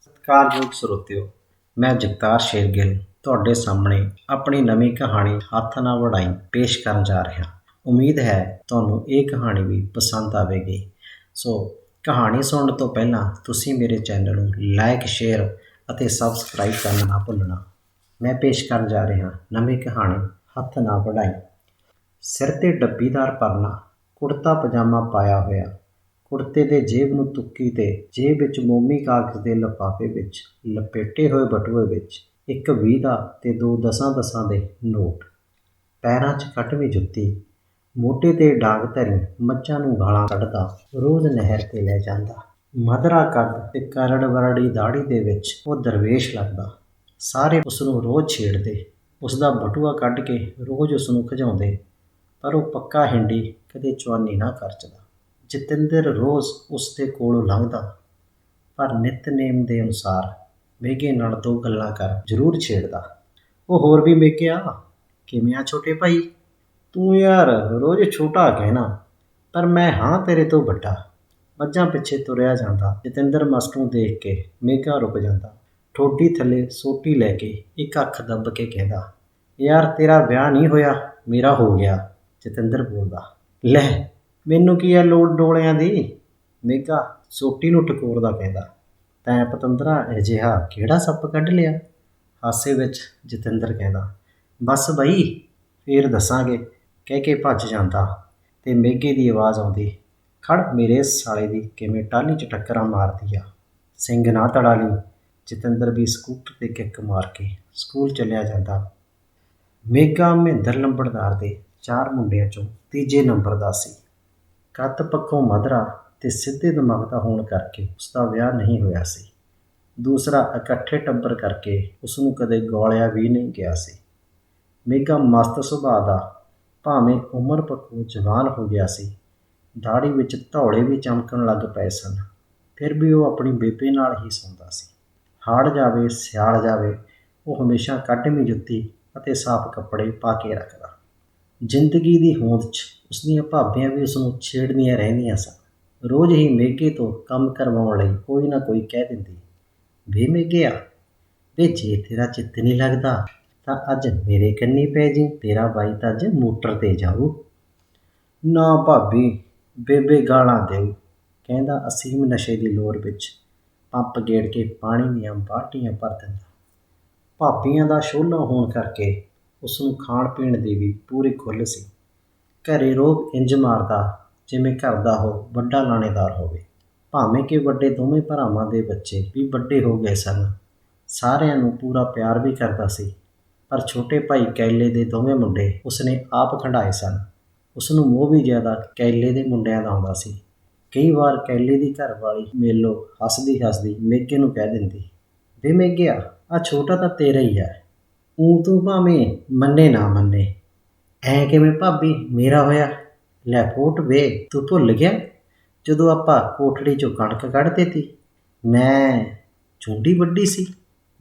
ਸਤਿਕਾਰਯੋਗ ਸਰੋਤਿਓ, ਮੈਂ ਜਗਤਾਰ ਸ਼ੇਰਗਿੱਲ ਤੁਹਾਡੇ ਸਾਹਮਣੇ ਆਪਣੀ ਨਵੀਂ ਕਹਾਣੀ ਹੱਥ ਨਾ ਵੜਾਈ ਪੇਸ਼ ਕਰਨ ਜਾ ਰਿਹਾ। ਉਮੀਦ ਹੈ ਤੁਹਾਨੂੰ ਇਹ ਕਹਾਣੀ ਵੀ ਪਸੰਦ ਆਵੇਗੀ। ਸੋ, ਕਹਾਣੀ ਸੁਣਨ ਤੋਂ ਪਹਿਲਾਂ ਤੁਸੀਂ ਮੇਰੇ ਚੈਨਲ ਨੂੰ ਲਾਈਕ, ਸ਼ੇਅਰ ਅਤੇ ਸਬਸਕ੍ਰਾਈਬ ਕਰਨਾ ਨਾ ਭੁੱਲਣਾ। ਮੈਂ ਪੇਸ਼ ਕਰਨ ਜਾ ਰਿਹਾ ਨਵੀਂ ਕਹਾਣੀ ਹੱਥ ਨਾ ਵੜਾਈ ਸਿਰ ਤੇ ਡੱਬੀਦਾਰ ਪਰਨਾ ਕੁੜਤਾ ਪਜਾਮਾ ਪਾਇਆ ਹੋਇਆ ਕੁੜਤੇ ਦੇ ਜੇਬ ਨੂੰ ਤੁੱਕੀ ਤੇ ਜੇਬ ਵਿੱਚ ਮੋਮੀ ਕਾਗਜ਼ ਦੇ ਲਿਫਾਫੇ ਵਿੱਚ, ਲਪੇਟੇ ਹੋਏ ਬਟੂਏ ਵਿੱਚ ਇੱਕ 20 ਦਾ ਤੇ ਦੋ ਦਸਾਂ ਦਸਾਂ ਦੇ ਨੋਟ। ਪੈਰਾਂ 'ਚ ਕਟਵੀਂ ਜੁੱਤੀ ਮੋਟੇ ਤੇ ਡਾਂਗ ਧਰੀ, ਮੱਝਾਂ ਨੂੰ ਗਾਲਾਂ ਕੱਢਦਾ, ਰੋਜ਼ ਨਹਿਰ ਤੇ ਲੈ ਜਾਂਦਾ। ਮਧਰਾ ਕੱਦ ਤੇ ਕਰੜ ਵਰੜੀ ਦਾੜੀ ਦੇ ਵਿੱਚ ਉਹ ਦਰਵੇਸ਼ ਲੱਗਦਾ। ਸਾਰੇ ਉਸ ਨੂੰ ਰੋਜ਼ ਛੇੜਦੇ। ਉਸ ਦਾ ਬਟੂਆ ਕੱਢ ਕੇ ਰੋਜ਼ ਉਸ ਨੂੰ ਖਜਾਉਂਦੇ ਪਰ ਉਹ ਪੱਕਾ ਹਿੰਡੀ ਕਦੇ ਚਵਾਨੀ ਨਾ ਖਰਚਦਾ ਜਤਿੰਦਰ ਰੋਜ਼ ਉਸ ਦੇ ਕੋਲੋਂ ਲੰਘਦਾ। ਪਰ ਨਿਤਨੇਮ ਦੇ ਅਨੁਸਾਰ ਮੇਘੇ ਨਾਲ ਦੋ ਗੱਲਾਂ ਕਰ ਜ਼ਰੂਰ ਛੇੜਦਾ। ਉਹ ਹੋਰ ਵੀ ਮੇਘਿਆ ਕਿਵੇਂ ਆ ਛੋਟੇ ਭਾਈ? ਤੂੰ ਯਾਰ ਰੋਜ਼ ਛੋਟਾ ਕਹਿਣਾ, ਪਰ ਮੈਂ ਹਾਂ ਤੇਰੇ ਤੋਂ ਵੱਡਾ। ਮੱਝਾਂ ਪਿੱਛੇ ਤੁਰਿਆ ਜਾਂਦਾ। ਜਤਿੰਦਰ ਮਸਤ ਨੂੰ ਦੇਖ ਕੇ ਮੇਘਾ ਰੁਕ ਜਾਂਦਾ। ਠੋਡੀ ਥੱਲੇ ਸੋਟੀ ਲੈ ਕੇ ਇੱਕ ਅੱਖ ਦੱਬ ਕੇ ਕਹਿੰਦਾ, ਯਾਰ ਤੇਰਾ ਵਿਆਹ ਨਹੀਂ ਹੋਇਆ, ਮੇਰਾ ਹੋ ਗਿਆ। ਜਤਿੰਦਰ ਬੋਲਦਾ, ਲੈ ਮੈਨੂੰ ਕੀ ਆ ਲੋੜ ਡੋਲਿਆਂ ਦੀ? ਮੇਘਾ ਸੋਟੀ ਨੂੰ ਟਕੋਰਦਾ ਕਹਿੰਦਾ, ਤੈਂ ਪਤੰਦਰਾ, ਅਜਿਹਾ ਕਿਹੜਾ ਸੱਪ ਕੱਢ ਲਿਆ? ਹਾਸੇ ਵਿੱਚ ਜਤਿੰਦਰ ਕਹਿੰਦਾ, ਬਸ ਬਈ, ਫੇਰ ਦੱਸਾਂਗੇ। ਕਹਿ ਕੇ ਭੱਜ ਜਾਂਦਾ ਤੇ ਮੇਘੇ ਦੀ ਆਵਾਜ਼ ਆਉਂਦੀ, ਖੜ ਮੇਰੇ ਸਾਲੇ ਦੀ ਕਿਵੇਂ ਟਾਹਲੀ 'ਚ ਟੱਕਰਾਂ ਮਾਰਦੀ ਆ? ਸਿੰਘ ਨਾ ਤੜਾ ਲਈ। ਜਤਿੰਦਰ ਵੀ ਸਕੂਟਰ ਤੇ ਕਿੱਕ ਮਾਰ ਕੇ ਸਕੂਲ ਚੱਲਿਆ ਜਾਂਦਾ। ਮੇਗਾ ਮਹਿੰਦਰ ਲੰਬੜਦਾਰ ਦੇ ਚਾਰ ਮੁੰਡਿਆਂ ਚੋਂ ਤੀਜੇ ਨੰਬਰ ਦਾ ਸੀ। ਕੱਦ ਪੱਖੋਂ ਮਧਰਾ ਤੇ ਸਿੱਧੇ ਦਿਮਾਗ ਦਾ ਹੋਣ ਕਰਕੇ ਉਸ ਦਾ ਵਿਆਹ ਨਹੀਂ ਹੋਇਆ ਸੀ। ਦੂਸਰਾ, ਇਕੱਠੇ ਟੱਬਰ ਕਰਕੇ ਉਸ ਨੂੰ ਕਦੇ ਗੋਲਿਆ ਵੀ ਨਹੀਂ ਗਿਆ ਸੀ। ਮੇਘਾ ਮਸਤ ਸੁਭਾਅ ਦਾ, ਭਾਵੇਂ ਉਮਰ ਪੱਖੋਂ ਜਵਾਨ ਹੋ ਗਿਆ ਸੀ ਦਾੜੀ ਵਿੱਚ ਧੌਲੇ ਵੀ ਚਮਕਣ ਲੱਗ ਪਏ ਸਨ, ਫਿਰ ਵੀ ਉਹ ਆਪਣੀ ਬੇਬੇ ਨਾਲ ਹੀ ਸੌਂਦਾ ਸੀ। ਹਾੜ ਜਾਵੇ, ਸਿਆਲ ਜਾਵੇ, ਉਹ ਹਮੇਸ਼ਾ ਕੱਢਵੀਂ ਜੁੱਤੀ ਅਤੇ ਸਾਫ਼ ਕੱਪੜੇ ਪਾ ਕੇ ਰੱਖਦਾ ਜ਼ਿੰਦਗੀ ਦੀ ਹੋਂਦ 'ਚ ਉਸਦੀਆਂ ਭਾਬੀਆਂ ਵੀ ਉਸ ਨੂੰ ਛੇੜਦੀਆਂ ਰਹਿੰਦੀਆਂ ਸਨ। ਰੋਜ਼ ਹੀ ਮੇਘੇ ਤੋਂ ਕੰਮ ਕਰਵਾਉਣ ਲਈ ਕੋਈ ਨਾ ਕੋਈ ਕਹਿ ਦਿੰਦੀ, ਵੇ ਮੇਘਿਆ ਵੇ ਜੇ ਤੇਰਾ ਚਿੱਤ ਨਹੀਂ ਲੱਗਦਾ, ਤਾਂ ਅੱਜ ਮੇਰੇ ਕੰਨੀ ਪੈ ਜੀ, ਤੇਰਾ ਬਾਈ ਤਾਂ ਅੱਜ ਮੋਟਰ ਤੇ ਜਾਊ। ਨਾ ਭਾਬੀ, ਬੇਬੇ ਗਾਲਾਂ ਦੇਊ, ਕਹਿੰਦਾ ਅਸੀਮ ਨਸ਼ੇ ਦੀ ਲੋਰ ਵਿੱਚ, ਪੰਪ ਗੇੜ ਕੇ ਪਾਣੀ ਦੀਆਂ ਬਾਟੀਆਂ ਭਰ ਦਿੰਦਾ। ਭਾਬੀਆਂ ਦਾ ਸ਼ੋਲਾ ਹੋਣ ਕਰਕੇ ਉਸ ਨੂੰ ਖਾਣ ਪੀਣ ਦੀ ਵੀ ਪੂਰੀ ਖੁੱਲ੍ਹ ਸੀ। ਘਰੇ ਰੋਗ ਇੰਜ ਮਾਰਦਾ ਜਿਵੇਂ ਘਰ ਦਾ ਹੋ ਵੱਡਾ ਲਾਣੇਦਾਰ ਹੋਵੇ। ਭਾਵੇਂ ਕਿ ਵੱਡੇ ਦੋਵੇਂ ਭਰਾਵਾਂ ਦੇ ਬੱਚੇ ਵੀ ਵੱਡੇ ਹੋ ਗਏ ਸਨ। ਸਾਰਿਆਂ ਨੂੰ ਪੂਰਾ ਪਿਆਰ ਵੀ ਕਰਦਾ ਸੀ। ਪਰ ਛੋਟੇ ਭਾਈ ਕੈਲੇ ਦੇ ਦੋਵੇਂ ਮੁੰਡੇ ਉਸਨੇ ਆਪ ਖੰਡਾਏ ਸਨ। ਉਸ ਨੂੰ ਮੋਹ ਵੀ ਜ਼ਿਆਦਾ ਕੈਲੇ ਦੇ ਮੁੰਡਿਆਂ ਦਾ ਆਉਂਦਾ ਸੀ। ਕਈ ਵਾਰ ਕੈਲੇ ਦੀ ਘਰ ਵਾਲੀ ਮੇਲੋ ਹੱਸਦੀ ਹੱਸਦੀ ਮੇਗੇ ਨੂੰ ਕਹਿ ਦਿੰਦੀ, ਵੇ ਮੇਗਿਆ ਆ ਛੋਟਾ ਤਾਂ ਤੇਰਾ ਹੀ ਹੈ। ਊਂ ਤੂੰ ਭਾਵੇਂ ਮੰਨੇ ਨਾ ਮੰਨੇ। ਐ ਕਿਵੇਂ ਭਾਬੀ, ਮੇਰਾ ਹੋਇਆ? ਲੈ ਫੋਟ ਵੇ, ਤੂੰ ਭੁੱਲ ਗਿਆ? ਜਦੋਂ ਆਪਾਂ ਕੋਠੜੀ ਚੋਂ ਕਣਕ ਕੱਢਦੇ ਤੀ ਮੈਂ ਚੁੰਡੀ ਵੱਡੀ ਸੀ।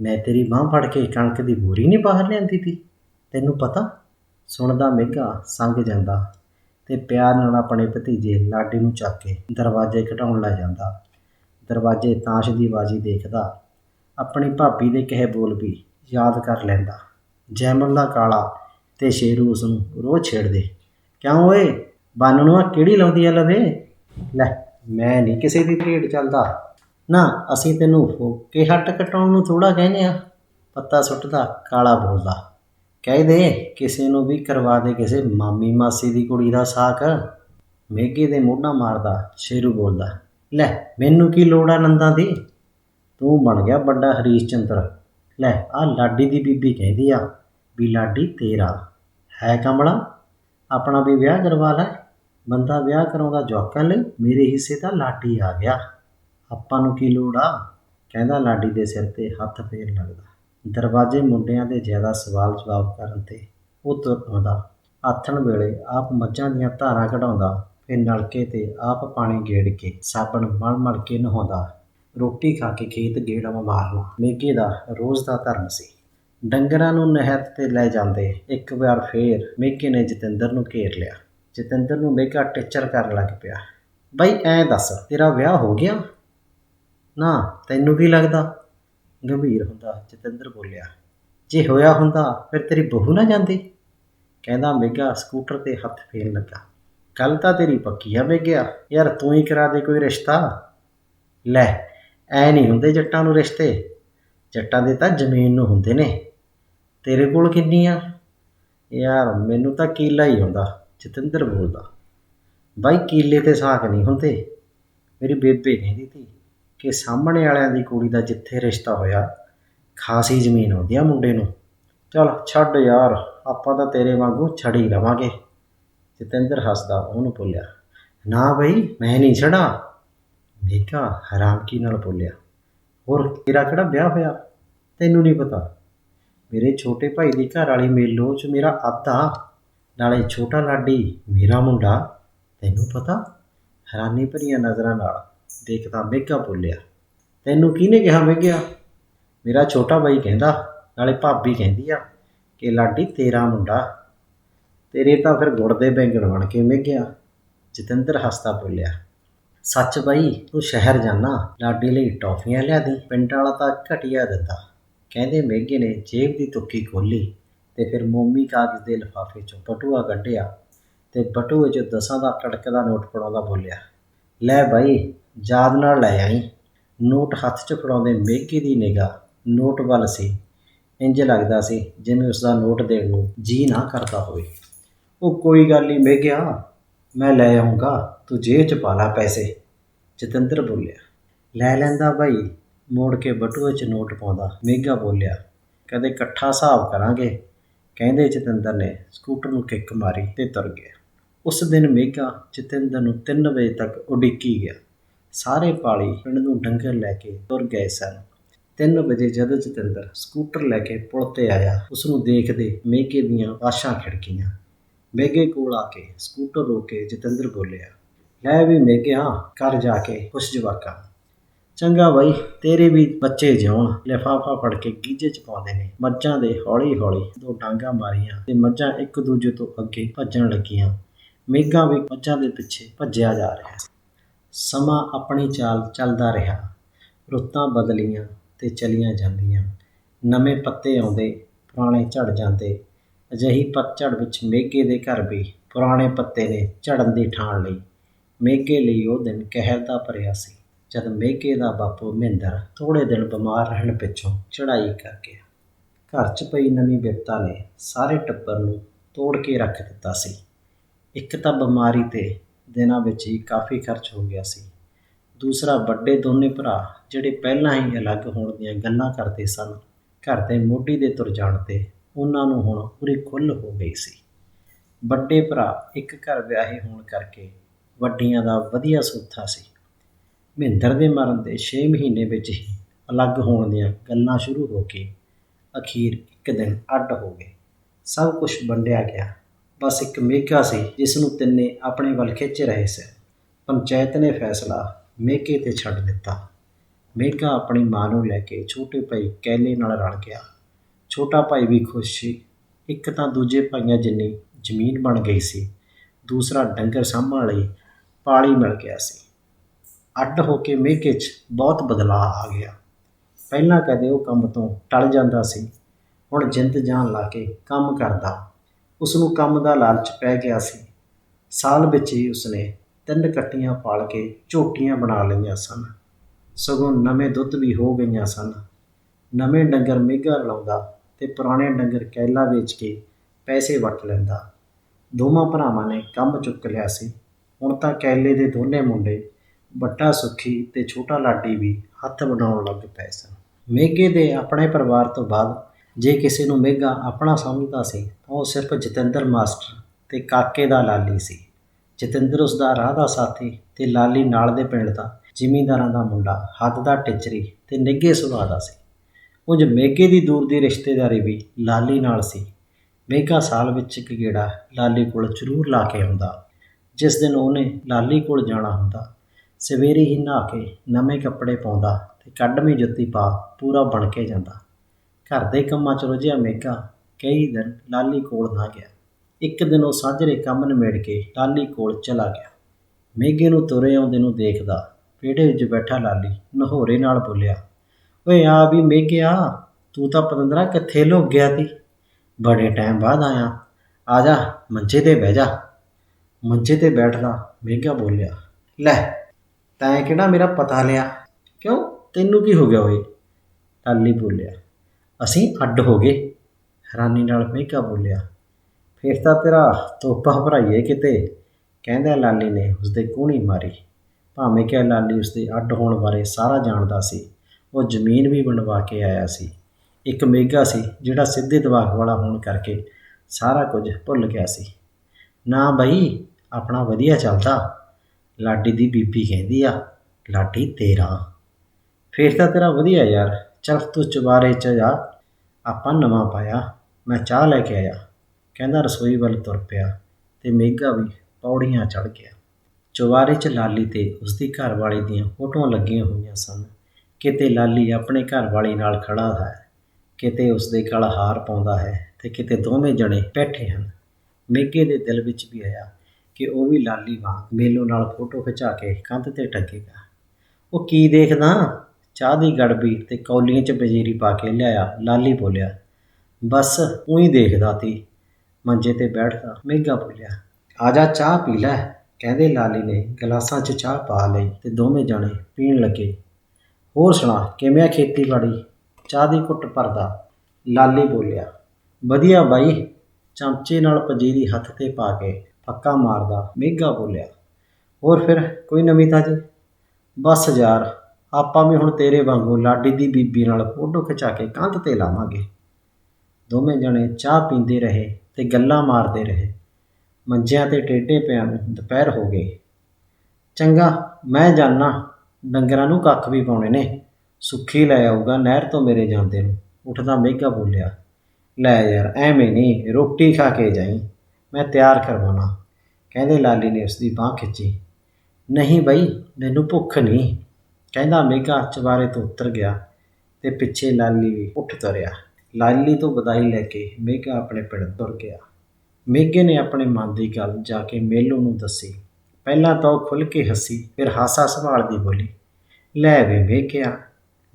ਮੈਂ ਤੇਰੀ ਬਾਹ ਫੜ ਕੇ ਕਣਕ ਦੀ ਬੋਰੀ ਨਹੀਂ ਬਾਹਰ ਲਿਆਂਦੀ ਤੀ। ਤੈਨੂੰ ਪਤਾ, ਸੁਣਦਾ ਮੇਘਾ ਸੰਗ ਜਾਂਦਾ ਤੇ ਪਿਆਰ ਨਾਲ ਆਪਣੇ ਭਤੀਜੇ ਲਾਡੀ ਨੂੰ ਚੱਕ ਕੇ ਦਰਵਾਜ਼ੇ ਘਟਾਉਣ ਲੱਗ ਜਾਂਦਾ। ਦਰਵਾਜ਼ੇ ਤਾਸ਼ ਦੀ ਬਾਜੀ ਦੇਖਦਾ, ਆਪਣੀ ਭਾਬੀ ਦੇ ਕਹੇ ਬੋਲ ਵੀ ਯਾਦ ਕਰ ਲੈਂਦਾ। ਜੈਮਲ ਦਾ ਕਾਲਾ ਤੇ ਸ਼ੇਰੂ ਉਸ ਨੂੰ ਰੋਜ਼ ਛੇੜਦੇ। ਕਿਉਂ ਓਏ? ਬੰਨ ਆ ਕਿਹੜੀ ਲਾਉਂਦੀ ਆ ਲਵੇ? ਲੈ, ਮੈਂ ਨਹੀਂ ਕਿਸੇ ਦੀ ਢੇਡ ਚੱਲਦਾ। ਨਾ, ਅਸੀਂ ਤੈਨੂੰ ਫੋਕੇ ਹੱਟ ਕਟਾਉਣ ਨੂੰ ਥੋੜਾ ਕਹਿੰਦੇ ਆ। ਪੱਤਾ ਸੁੱਟਦਾ, ਕਾਲਾ ਬੋਲਦਾ, ਕਹਿ ਦੇ, ਕਿਸੇ ਨੂੰ ਵੀ ਕਰਵਾ ਦੇ ਕਿਸੇ ਮਾਮੀ ਮਾਸੀ ਦੀ ਕੁੜੀ ਦਾ ਸਾਕ। ਮੇਗੇ ਦੇ ਮੋਢਾ ਮਾਰਦਾ, ਸ਼ੇਰੂ ਬੋਲਦਾ, ਲੈ, ਮੈਨੂੰ ਕੀ ਲੋੜ ਆ ਨੰਦਾਂ ਦੀ? ਤੂੰ ਬਣ ਗਿਆ ਵੱਡਾ ਹਰੀਸ਼ ਚੰਦਰ ਲੈ ਆ ਲਾਡੀ ਦੀ ਬੀਬੀ ਕਹਿੰਦੀ ਆ ਵੀ ਲਾਡੀ ਤੇਰਾ ਹੈ ਕਮਲਾ। ਆਪਣਾ ਵੀ ਵਿਆਹ ਕਰਵਾ ਲੈ। ਬੰਦਾ ਵਿਆਹ ਕਰਾਉਂਦਾ ਜਵਾਕਾਂ ਲਈ, ਮੇਰੇ ਹਿੱਸੇ ਦਾ ਲਾਡੀ ਆ ਗਿਆ। ਆਪਾਂ ਨੂੰ ਕੀ ਲੋੜ ਆ? ਕਹਿੰਦਾ ਲਾਡੀ ਦੇ ਸਿਰ ਤੇ ਹੱਥ ਫੇਰ ਲੱਗਦਾ। ਦਰਵਾਜ਼ੇ ਮੁੰਡਿਆਂ ਦੇ ਜ਼ਿਆਦਾ ਸਵਾਲ ਜਵਾਬ ਕਰਨ ਤੇ ਉਹ ਤੁਰ ਆਉਂਦਾ। ਆਥਣ ਵੇਲੇ ਆਪ ਮੱਝਾਂ ਦੀਆਂ ਧਾਰਾਂ ਕਢਾਉਂਦਾ। ਫਿਰ ਨਲਕੇ ਤੇ ਆਪ ਪਾਣੀ ਗੇੜ ਕੇ ਸਾਬਣ ਮਲ ਮਲ ਕੇ ਨਹਾਉਂਦਾ। ਰੋਟੀ ਖਾ ਕੇ ਖੇਤ ਗੇੜਾ ਮਾਰਨਾ। ਮੇਗੇ ਦਾ ਰੋਜ਼ ਦਾ ਧਰਮ ਸੀ। ਡੰਗਰਾਂ ਨੂੰ ਨਹਿਰ ਤੇ ਲੈ ਜਾਂਦੇ। ਇੱਕ ਵਾਰ ਫੇਰ ਮੇਗੇ ਨੇ ਜਤਿੰਦਰ ਨੂੰ ਘੇਰ ਲਿਆ। ਜਤਿੰਦਰ ਨੂੰ ਮੇਗਾ ਟੀਚਰ ਕਰਨ ਲੱਗ ਪਿਆ। ਬਈ, ਐਂ ਦੱਸ, ਤੇਰਾ ਵਿਆਹ ਹੋ ਗਿਆ? ਨਾ, ਤੈਨੂੰ ਕੀ ਲੱਗਦਾ? ਗੰਭੀਰ ਹੁੰਦਾ, ਜਤਿੰਦਰ ਬੋਲਿਆ। ਜੇ ਹੋਇਆ ਹੁੰਦਾ, ਫਿਰ ਤੇਰੀ ਬਹੂ ਨਾ ਜਾਂਦੀ? ਕਹਿੰਦਾ ਮੇਗਾ ਸਕੂਟਰ ਤੇ ਹੱਥ ਫੇਰਨ ਲੱਗਾ। ਗੱਲ ਤਾਂ ਤੇਰੀ ਪੱਕੀ ਆ ਮੇਗਿਆ। ਯਾਰ, ਤੂੰ ਹੀ ਕਰਾ ਦੇ ਕੋਈ ਰਿਸ਼ਤਾ? ਲੈ, ਐ ਨਹੀਂ ਹੁੰਦੇ ਜੱਟਾਂ ਨੂੰ ਰਿਸ਼ਤੇ। ਜੱਟਾਂ ਦੇ ਤਾਂ ਜ਼ਮੀਨ ਨੂੰ ਹੁੰਦੇ ਨੇ। ਤੇਰੇ ਕੋਲ ਕਿੰਨੀ ਆ ਯਾਰ ਮੈਨੂੰ ਤਾਂ ਕੀਲਾ ਹੀ ਆਉਂਦਾ, ਜਤਿੰਦਰ ਬੋਲਦਾ। ਬਾਈ ਕੀਲੇ ਤੇ ਸਾਖ ਨਹੀਂ ਹੁੰਦੇ। ਮੇਰੀ ਬੇਬੇ ਕਹਿੰਦੀ ਸੀ ਕਿ ਸਾਹਮਣੇ ਵਾਲਿਆਂ ਦੀ ਕੁੜੀ ਦਾ ਜਿੱਥੇ ਰਿਸ਼ਤਾ ਹੋਇਆ, ਖਾਸੀ ਜ਼ਮੀਨ ਆਉਂਦੀ ਆ ਮੁੰਡੇ ਨੂੰ। ਚਲ ਛੱਡ ਯਾਰ, ਆਪਾਂ ਤਾਂ ਤੇਰੇ ਵਾਂਗੂ ਹੀ ਲਵਾਂਗੇ। ਜਤਿੰਦਰ ਹੱਸਦਾ ਉਹਨੂੰ ਬੋਲਿਆ, ਨਾ ਬਈ, ਮੈਂ ਨਹੀਂ ਛੜਾ ਮੇਕਾ ਹਰਾਮਕੀ ਨਾਲ ਬੋਲਿਆ, ਹੋਰ ਤੇਰਾ ਕਿਹੜਾ ਵਿਆਹ ਹੋਇਆ? ਤੈਨੂੰ ਨਹੀਂ ਪਤਾ? ਮੇਰੇ ਛੋਟੇ ਭਾਈ ਦੀ ਘਰ ਵਾਲੀ ਮੇਲੋ ਚ ਮੇਰਾ ਅੱਧਾ ਨਾਲੇ ਛੋਟਾ ਲਾਡੀ, ਮੇਰਾ ਮੁੰਡਾ। ਤੈਨੂੰ ਪਤਾ, ਹੈਰਾਨੀ ਭਰੀਆਂ ਨਜ਼ਰਾਂ ਨਾਲ ਦੇਖਦਾ ਮੇਗਾ ਬੋਲਿਆ, ਤੈਨੂੰ ਕਿਹਨੇ ਕਿਹਾ ਮੇਗਿਆ ਮੇਰਾ ਛੋਟਾ ਭਾਈ ਕਹਿੰਦਾ, ਨਾਲੇ ਭਾਬੀ ਕਹਿੰਦੀ ਆ ਕਿ ਲਾਡੀ ਤੇਰਾ ਮੁੰਡਾ। ਤੇਰੇ ਤਾਂ ਫਿਰ ਗੁੜ ਦੇ ਬੈਂਗਣ ਬਣ ਕੇ ਮੇਗਿਆ ਜਤਿੰਦਰ ਹੱਸਦਾ ਬੋਲਿਆ, ਸੱਚ ਬਾਈ, ਤੂੰ ਸ਼ਹਿਰ ਜਾਣਾ ਲਾਡੀ ਲਈ ਟੌਫੀਆਂ ਲਿਆ ਦੀ, ਪਿੰਡ ਵਾਲਾ ਤਾਂ ਘਟਿਆ ਦਿੰਦਾ। ਕਹਿੰਦੇ ਮੇਗੇ ਨੇ ਜੇਬ ਦੀ ਤੁੱਕੀ ਖੋਲੀ ਤੇ ਫਿਰ ਮੋਮੀ ਕਾਗਜ਼ ਦੇ ਲਿਫਾਫੇ ਚੋਂ ਬਟੂਆ ਕੱਢਿਆ ਤੇ ਬਟੂਏ 'ਚ ਦਸਾਂ ਦਾ ਕੜਕਦਾ ਨੋਟ ਫੜਾਉਂਦਾ ਬੋਲਿਆ, ਲੈ ਬਾਈ, ਯਾਦ ਨਾਲ ਲੈ ਆਈ। ਨੋਟ ਹੱਥ 'ਚ ਫੜਾਉਂਦੇ ਮੇਗੇ ਦੀ ਨਿਗਾਹ, ਨੋਟ ਵੱਲ ਸੀ। ਇੰਜ ਲੱਗਦਾ ਸੀ ਜਿਵੇਂ ਉਸ ਦਾ ਨੋਟ ਦੇਣ ਨੂੰ ਜੀ ਨਾ ਕਰਦਾ ਹੋਵੇ। ਉਹ ਕੋਈ ਗੱਲ ਨਹੀਂ ਮੇਗਿਆ ਮੈਂ ਲੈ ਆਉਂਗਾ ਤੂੰ ਜੇਬ 'ਚ ਪਾ ਲਾ ਪੈਸੇ। ਜਤਿੰਦਰ ਬੋਲਿਆ, ਲੈ ਲੈਂਦਾ ਭਾਈ ਮੋੜ ਕੇ ਬਟੂਏ 'ਚ ਨੋਟ ਪਾਉਂਦਾ। ਮੇਗਾ ਬੋਲਿਆ, ਕਦੇ ਇਕੱਠਾ ਹਿਸਾਬ ਕਰਾਂਗੇ? ਕਹਿੰਦੇ ਜਤਿੰਦਰ ਨੇ ਸਕੂਟਰ ਨੂੰ ਕਿੱਕ ਮਾਰੀ ਤੇ ਤੁਰ ਗਿਆ। ਉਸ ਦਿਨ ਮੇਘਾ ਜਤਿੰਦਰ ਨੂੰ 3 ਵਜੇ ਤੱਕ ਉਡੀਕੀ ਗਿਆ। ਸਾਰੇ ਪਾਲੀ ਪਿੰਡ ਨੂੰ ਡੰਗਰ ਲੈ ਕੇ ਤੁਰ ਗਏ ਸਨ। 3 ਵਜੇ ਜਦ ਜਤਿੰਦਰ ਸਕੂਟਰ ਲੈ ਕੇ ਪੁਲ ਤੇ ਆਇਆ ਉਸ ਨੂੰ ਦੇਖਦੇ ਮੇਗੇ ਦੀਆਂ ਆਸ਼ਾਂ ਖਿੜਕੀਆਂ। ਮੇਘੇ ਕੋਲ ਆ ਕੇ ਸਕੂਟਰ ਰੋਕ ਕੇ ਜਤਿੰਦਰ ਬੋਲਿਆ, ਲੈ ਵੀ ਮੇਘਿਆ, ਘਰ ਜਾ ਕੇ ਕੁਛ ਜਵਾਕਾਂ ਚੰਗਾ ਬਾਈ, ਤੇਰੇ ਵੀ ਬੱਚੇ ਜਿਉਣ। ਲਿਫਾਫਾ ਫੜ ਕੇ ਗੀਜੇ ਚ ਪਾਉਂਦੇ ਨੇ। ਮੱਝਾਂ ਦੇ ਹੌਲੀ ਹੌਲੀ ਦੋ ਡਾਂਗਾ ਮਾਰੀਆਂ ਤੇ ਮੱਝਾਂ ਇੱਕ ਦੂਜੇ ਤੋਂ ਅੱਗੇ ਭੱਜਣ ਲੱਗੀਆਂ। ਮੇਗਾ ਵੀ ਮੱਝਾਂ ਦੇ ਪਿੱਛੇ ਭੱਜਿਆ ਜਾ ਰਿਹਾ। ਸਮਾਂ ਆਪਣੀ ਚਾਲ ਚੱਲਦਾ ਰਿਹਾ। ਰੁੱਤਾਂ ਬਦਲੀਆਂ ਤੇ ਚਲੀਆਂ ਜਾਂਦੀਆਂ। ਨਵੇਂ ਪੱਤੇ ਆਉਂਦੇ, ਪੁਰਾਣੇ ਝੜ ਜਾਂਦੇ। ਅਜਿਹੀ ਪਤਝੜ ਵਿੱਚ ਮੇਗੇ ਦੇ ਘਰ ਵੀ ਪੁਰਾਣੇ ਪੱਤੇ ਨੇ ਝੜਨ ਦੀ ਠਾਣ ਲਈ। ਮੇਗੇ ਲਈ ਉਹ ਦਿਨ ਕਹਿਰ ਦਾ ਭਰਿਆ ਸੀ। ਜਦ ਮੇਗੇ ਦਾ ਬਾਪੂ ਮਹਿੰਦਰ ਥੋੜੇ ਦਿਨ ਬਿਮਾਰ ਰਹਿਣ ਪਿੱਛੋਂ ਚੜ੍ਹਾਈ ਕਰ ਗਿਆ ਘਰ 'ਚ ਪਈ ਨਵੀਂ ਬਿਪਤਾ ਨੇ ਸਾਰੇ ਟੱਬਰ ਨੂੰ ਤੋੜ ਕੇ ਰੱਖ ਦਿੱਤਾ ਸੀ। ਇੱਕ ਤਾਂ ਬਿਮਾਰੀ ਤੇ ਦਿਨਾਂ ਵਿੱਚ ਹੀ ਕਾਫੀ ਖਰਚ ਹੋ ਗਿਆ ਸੀ। ਦੂਸਰਾ ਵੱਡੇ ਦੋਨੇ ਭਰਾ ਜਿਹੜੇ ਪਹਿਲਾਂ ਹੀ ਅਲੱਗ ਹੋਣ ਦੀਆਂ ਗੱਲਾਂ ਕਰਦੇ ਸਨ, ਘਰ ਦੇ ਮੋਢੀ ਦੇ ਤੁਰ ਜਾਣ ਤੇ ਉਹਨਾਂ ਨੂੰ ਹੁਣ ਪੂਰੀ ਖੁੱਲ੍ਹ ਹੋ ਗਈ ਸੀ। ਵੱਡੇ ਭਰਾ ਇੱਕ ਘਰ ਵਿਆਹੇ ਹੋਣ ਕਰਕੇ ਵੱਡੀਆਂ ਦਾ ਵਧੀਆ ਸੂਥਾ ਸੀ। ਮਹਿੰਦਰ ਦੇ ਮਰਨ ਦੇ 6 ਮਹੀਨੇ ਵਿੱਚ ਹੀ ਅਲੱਗ ਹੋਣ ਦੀਆਂ ਗੱਲਾਂ ਸ਼ੁਰੂ ਹੋ ਕੇ ਅਖੀਰ ਇੱਕ ਦਿਨ ਅੱਡ ਹੋ ਗਏ। ਸਭ ਕੁਝ ਵੰਡਿਆ ਗਿਆ। ਬਸ ਇੱਕ ਮੇਕਾ ਸੀ ਜਿਸ ਨੂੰ ਤਿੰਨੇ ਆਪਣੇ ਵੱਲ ਖਿੱਚ ਰਹੇ ਸਨ। ਪੰਚਾਇਤ ਨੇ ਫੈਸਲਾ ਮੇਕੇ ਤੇ ਛੱਡ ਦਿੱਤਾ। ਮੇਘਾ ਆਪਣੀ ਮਾਂ ਨੂੰ ਲੈ ਕੇ ਛੋਟੇ ਭਾਈ ਕੈਲੇ ਨਾਲ ਰਲ ਗਿਆ। ਛੋਟਾ ਭਾਈ ਵੀ ਖੁਸ਼ ਸੀ। ਇੱਕ ਤਾਂ ਦੂਜੇ ਭਾਈਆਂ ਜਿੰਨੀ ਜ਼ਮੀਨ ਬਣ ਗਈ ਸੀ। ਦੂਸਰਾ ਡੰਗਰ ਸਾਂਭਣ ਲਈ ਪਾਲੀ ਮਿਲ ਗਿਆ ਸੀ। ਅੱਡ ਹੋ ਕੇ ਮੇਘੇ 'ਚ ਬਹੁਤ ਬਦਲਾਅ ਆ ਗਿਆ। ਪਹਿਲਾਂ ਕਦੇ ਉਹ ਕੰਮ ਤੋਂ ਟਲ ਜਾਂਦਾ ਸੀ, ਹੁਣ ਜਿੰਦ ਜਾਨ ਲਾ ਕੇ ਕੰਮ ਕਰਦਾ। ਉਸ ਨੂੰ ਕੰਮ ਦਾ ਲਾਲਚ ਪੈ ਗਿਆ ਸੀ। ਸਾਲ ਵਿੱਚ ਹੀ ਉਸਨੇ ਤਿੰਨ ਕੱਟੀਆਂ ਪਾਲ ਕੇ ਝੋਟੀਆਂ ਬਣਾ ਲਈਆਂ ਸਨ। ਸਗੋਂ ਨਵੇਂ ਦੁੱਧ ਵੀ ਹੋ ਗਈਆਂ ਸਨ। ਨਵੇਂ ਡੰਗਰ ਮੇਘਾ ਲਾਉਂਦਾ ਤੇ ਪੁਰਾਣੇ ਡੰਗਰ ਕੈਲਾ ਵੇਚ ਕੇ ਪੈਸੇ ਵਟ ਲੈਂਦਾ। ਦੋਵਾਂ ਭਰਾਵਾਂ ਨੇ ਕੰਮ ਚੁੱਕ ਲਿਆ ਸੀ। ਹੁਣ ਤਾਂ ਕੈਲੇ ਦੇ ਦੋਨੇ ਮੁੰਡੇ ਵੱਡਾ ਸੁੱਖੀ ਤੇ ਛੋਟਾ ਲਾਡੀ ਵੀ ਹੱਥ ਬਣਾਉਣ ਲੱਗ ਪਏ ਸਨ। ਮੇਘੇ ਦੇ ਆਪਣੇ ਪਰਿਵਾਰ ਤੋਂ ਬਾਅਦ ਜੇ ਕਿਸੇ ਨੂੰ ਮੇਘਾ ਆਪਣਾ ਸਮਝਦਾ ਸੀ, ਤਾਂ ਉਹ ਸਿਰਫ ਜਤਿੰਦਰ ਮਾਸਟਰ ਤੇ ਕਾਕੇ ਦਾ ਲਾਲੀ ਸੀ। ਜਤਿੰਦਰ ਉਸ ਦਾ ਰਾਹ ਦਾ ਸਾਥੀ ਤੇ ਲਾਲੀ ਨਾਲ ਦੇ ਪਿੰਡ ਦਾ ਜ਼ਿਮੀਂਦਾਰਾਂ ਦਾ ਮੁੰਡਾ ਹੱਦ ਦਾ ਟਿਚਰੀ ਤੇ ਨਿੱਘੇ ਸੁਭਾਅ ਦਾ ਸੀ। ਉਂਝ ਮੇਘੇ ਦੀ ਦੂਰ ਦੀ ਰਿਸ਼ਤੇਦਾਰੀ ਵੀ ਲਾਲੀ ਨਾਲ ਸੀ। ਮੇਘਾ ਸਾਲ ਵਿੱਚ ਇੱਕ ਗੇੜਾ ਲਾਲੀ ਕੋਲ ਜ਼ਰੂਰ ਲਾ ਕੇ ਆਉਂਦਾ, ਜਿਸ ਦਿਨ ਉਹਨੇ ਲਾਲੀ ਕੋਲ ਜਾਣਾ ਹੁੰਦਾ। ਸਵੇਰੇ ਹੀ ਨਹਾ ਕੇ ਨਵੇਂ ਕੱਪੜੇ ਪਾਉਂਦਾ ਤੇ ਕੱਢਵੀਂ ਜੁੱਤੀ ਪਾ ਪੂਰਾ ਬਣ ਕੇ ਜਾਂਦਾ। ਘਰ ਦੇ ਕੰਮਾਂ 'ਚ ਰੁੱਝਿਆ ਮੇਘਾ ਕਈ ਦਿਨ ਲਾਲੀ ਕੋਲ ਨਾ ਗਿਆ। ਇੱਕ ਦਿਨ ਉਹ ਸਾਂਝਰੇ ਕੰਮ ਨਿਮੇੜ ਕੇ ਲਾਲੀ ਕੋਲ ਚਲਾ ਗਿਆ। ਮੇਘੇ ਨੂੰ ਤੁਰੇ ਆਉਂਦੇ ਨੂੰ ਦੇਖਦਾ, ਵਿਹੜੇ ਵਿੱਚ ਬੈਠਾ ਲਾਲੀ ਨਹੋਰੇ ਨਾਲ ਬੋਲਿਆ, ਓਏ ਆ ਵੀ ਮੇਘਿਆ ਤੂੰ ਤਾਂ ਪਤੰਦਰਾ ਕਿੱਥੇ ਲੁੱਕ ਗਿਆ ਤੀ ਬੜੇ ਟਾਈਮ ਬਾਅਦ ਆਇਆ। ਆ ਜਾ, ਮੰਜੇ ਤੇ ਬਹਿ ਜਾ। ਮੰਜੇ ਤੇ ਬੈਠਦਾ ਮੇਘਾ ਬੋਲਿਆ, ਲੈ ਤੈਂ ਕਿਹੜਾ ਮੇਰਾ ਪਤਾ ਲਿਆ? ਕਿਉਂ? ਤੈਨੂੰ ਕੀ ਹੋ ਗਿਆ ਓਏ? ਲਾਲੀ ਬੋਲਿਆ। ਅਸੀਂ ਅੱਡ ਹੋ ਗਏ। ਹੈਰਾਨੀ ਨਾਲ ਮੇਘਾ ਬੋਲਿਆ। ਫਿਰ ਤਾਂ ਤੇਰਾ ਤੋਪਾ ਭਰਾਈਏ ਕਿਤੇ। ਕਹਿੰਦਾ ਲਾਲੀ ਨੇ ਉਸਦੇ ਕੂਹਣੀ ਮਾਰੀ। ਭਾਵੇਂ ਕਿ ਲਾਲੀ ਉਸਦੇ ਅੱਡ ਹੋਣ ਬਾਰੇ ਸਾਰਾ ਜਾਣਦਾ ਸੀ। ਉਹ ਜ਼ਮੀਨ ਵੀ ਬਣਵਾ ਕੇ ਆਇਆ ਸੀ। ਇੱਕ ਮੇਘਾ ਸੀ ਜਿਹੜਾ ਸਿੱਧੇ ਦਿਮਾਗ ਵਾਲਾ ਹੋਣ ਕਰਕੇ ਸਾਰਾ ਕੁਝ ਭੁੱਲ ਗਿਆ ਸੀ। ਨਾ ਬਈ, ਆਪਣਾ ਵਧੀਆ ਚੱਲਦਾ। ਲਾਡੀ ਦੀ ਬੀਬੀ ਕਹਿੰਦੀ ਆ, ਲਾਡੀ ਤੇਰਾ। ਫੇਰ ਤਾਂ ਤੇਰਾ ਵਧੀਆ ਯਾਰ, ਚਲ ਤੂੰ ਚੁਬਾਰੇ 'ਚ ਜਾ। ਆਪਾਂ ਨਵਾਂ ਪਾਇਆ, ਮੈਂ ਚਾਹ ਲੈ ਕੇ ਆਇਆ। ਕਹਿੰਦਾ ਰਸੋਈ ਵੱਲ ਤੁਰ ਪਿਆ ਤੇ ਮੇਘਾ ਵੀ ਪੌੜੀਆਂ ਚੜ ਗਿਆ। ਚੁਬਾਰੇ 'ਚ ਲਾਲੀ ਤੇ ਉਸਦੀ ਘਰਵਾਲੀ ਦੀਆਂ ਫੋਟੋਆਂ ਲੱਗੀਆਂ ਹੋਈਆਂ ਸਨ। ਕਿਤੇ ਲਾਲੀ ਆਪਣੇ ਘਰਵਾਲੀ ਨਾਲ ਖੜਾ ਹੈ, ਕਿਤੇ ਉਸਦੇ ਗਲ ਹਾਰ ਪਾਉਂਦਾ ਹੈ ਤੇ ਕਿਤੇ ਦੋਵੇਂ ਜਣੇ ਬੈਠੇ ਹਨ। ਮੇਘੇ ਦੇ ਦਿਲ ਵਿੱਚ ਵੀ ਆਇਆ ਕਿ ਉਹ ਵੀ ਲਾਲੀ ਵਾਂਗ ਮੇਲੋ ਨਾਲ ਫੋਟੋ ਖਿਚਾ ਕੇ ਕੰਧ ਤੇ ਟੰਗੇਗਾ। ਉਹ ਕੀ ਦੇਖਦਾ? ਚਾਹ ਦੀ ਗੜਬੀ ਤੇ ਕੌਲੀਆਂ 'ਚ ਬਜੀਰੀ ਪਾ ਕੇ ਲਿਆਇਆ। ਲਾਲੀ ਬੋਲਿਆ, ਬਸ, ਉਹੀ ਦੇਖਦਾ ਤੀ। ਮੰਜੇ ਤੇ ਬੈਠਦਾ ਮੇਘਾ ਬੋਲਿਆ, ਆ ਜਾ, ਚਾਹ ਪੀ ਲੈ। ਕਹਿੰਦੇ ਲਾਲੀ ਨੇ ਗਲਾਸਾਂ 'ਚ ਚਾਹ ਪਾ ਲਈ ਤੇ ਦੋਵੇਂ ਜਾਣੇ ਪੀਣ ਲੱਗੇ। ਹੋਰ ਸੁਣਾ, ਕਿਵੇਂ ਆ ਖੇਤੀਬਾੜੀ? ਚਾਹ ਦੀ ਘੁੱਟ ਭਰਦਾ ਲਾਲੀ ਬੋਲਿਆ, ਵਧੀਆ ਬਾਈ। ਚਮਚੇ ਨਾਲ ਪੰਜੀਰੀ ਹੱਥ ਤੇ ਪਾ ਕੇ ਫੱਕਾ ਮਾਰਦਾ, ਮੇਘਾ ਬੋਲਿਆ, ਹੋਰ ਫਿਰ ਕੋਈ ਨਵੀਂ ਤਾਜੀ? ਬਸ ਯਾਰ, ਆਪਾਂ ਵੀ ਹੁਣ ਤੇਰੇ ਵਾਂਗੂ ਲਾਡੀ ਦੀ ਬੀਬੀ ਨਾਲ ਫੋਟੋ ਖਿਚਾ ਕੇ ਕੰਧ ਤੇ ਲਾਵਾਂਗੇ। ਦੋਵੇਂ ਜਣੇ ਚਾਹ ਪੀਂਦੇ ਰਹੇ ਤੇ ਗੱਲਾਂ ਮਾਰਦੇ ਰਹੇ। ਮੰਜਿਆਂ ਤੇ ਟੇਢੇ ਪਿਆਂ ਨੂੰ ਦੁਪਹਿਰ ਹੋ ਗਈ ਚੰਗਾ, ਮੈਂ ਜਾਣਾ ਡੰਗਰਾਂ ਨੂੰ ਕੱਖ ਵੀ ਪਾਉਣੇ ਨੇ, ਸੁੱਖੀ ਲੈ ਆਊਗਾ ਨਹਿਰ ਤੋਂ ਮੇਰੇ ਜਾਂਦੇ ਨੂੰ, ਉੱਠਦਾ ਮੇਘਾ ਬੋਲਿਆ। ਲੈ ਯਾਰ, ਐਵੇਂ ਨਹੀਂ, ਰੋਟੀ ਖਾ ਕੇ ਜਾਈ, ਮੈਂ ਤਿਆਰ ਕਰਵਾਉਣਾ। ਕਹਿੰਦੇ ਲਾਲੀ ਨੇ ਉਸਦੀ ਬਾਹ ਖਿੱਚੀ। ਨਹੀਂ ਬਈ, ਮੈਨੂੰ ਭੁੱਖ ਨਹੀਂ, ਕਹਿੰਦਾ ਮੇਘਾ ਚਵਾਰੇ ਤੋਂ ਉਤਰ ਗਿਆ ਤੇ ਪਿੱਛੇ ਲਾਲੀ ਵੀ ਉੱਠ ਤੁਰਿਆ। ਲਾਲੀ ਤੋਂ ਵਧਾਈ ਲੈ ਕੇ ਮੇਘਾ ਆਪਣੇ ਪਿੰਡ ਤੁਰ ਗਿਆ। ਮੇਘੇ ਨੇ ਆਪਣੇ ਮਨ ਦੀ ਗੱਲ ਜਾ ਕੇ ਮੇਲੂ ਨੂੰ ਦੱਸੀ। ਪਹਿਲਾਂ ਤਾਂ ਉਹ ਖੁੱਲ ਕੇ ਹੱਸੀ, ਫਿਰ ਹਾਸਾ ਸੰਭਾਲਦੀ ਬੋਲੀ, ਲੈ ਵੇ ਮੇਘਿਆ,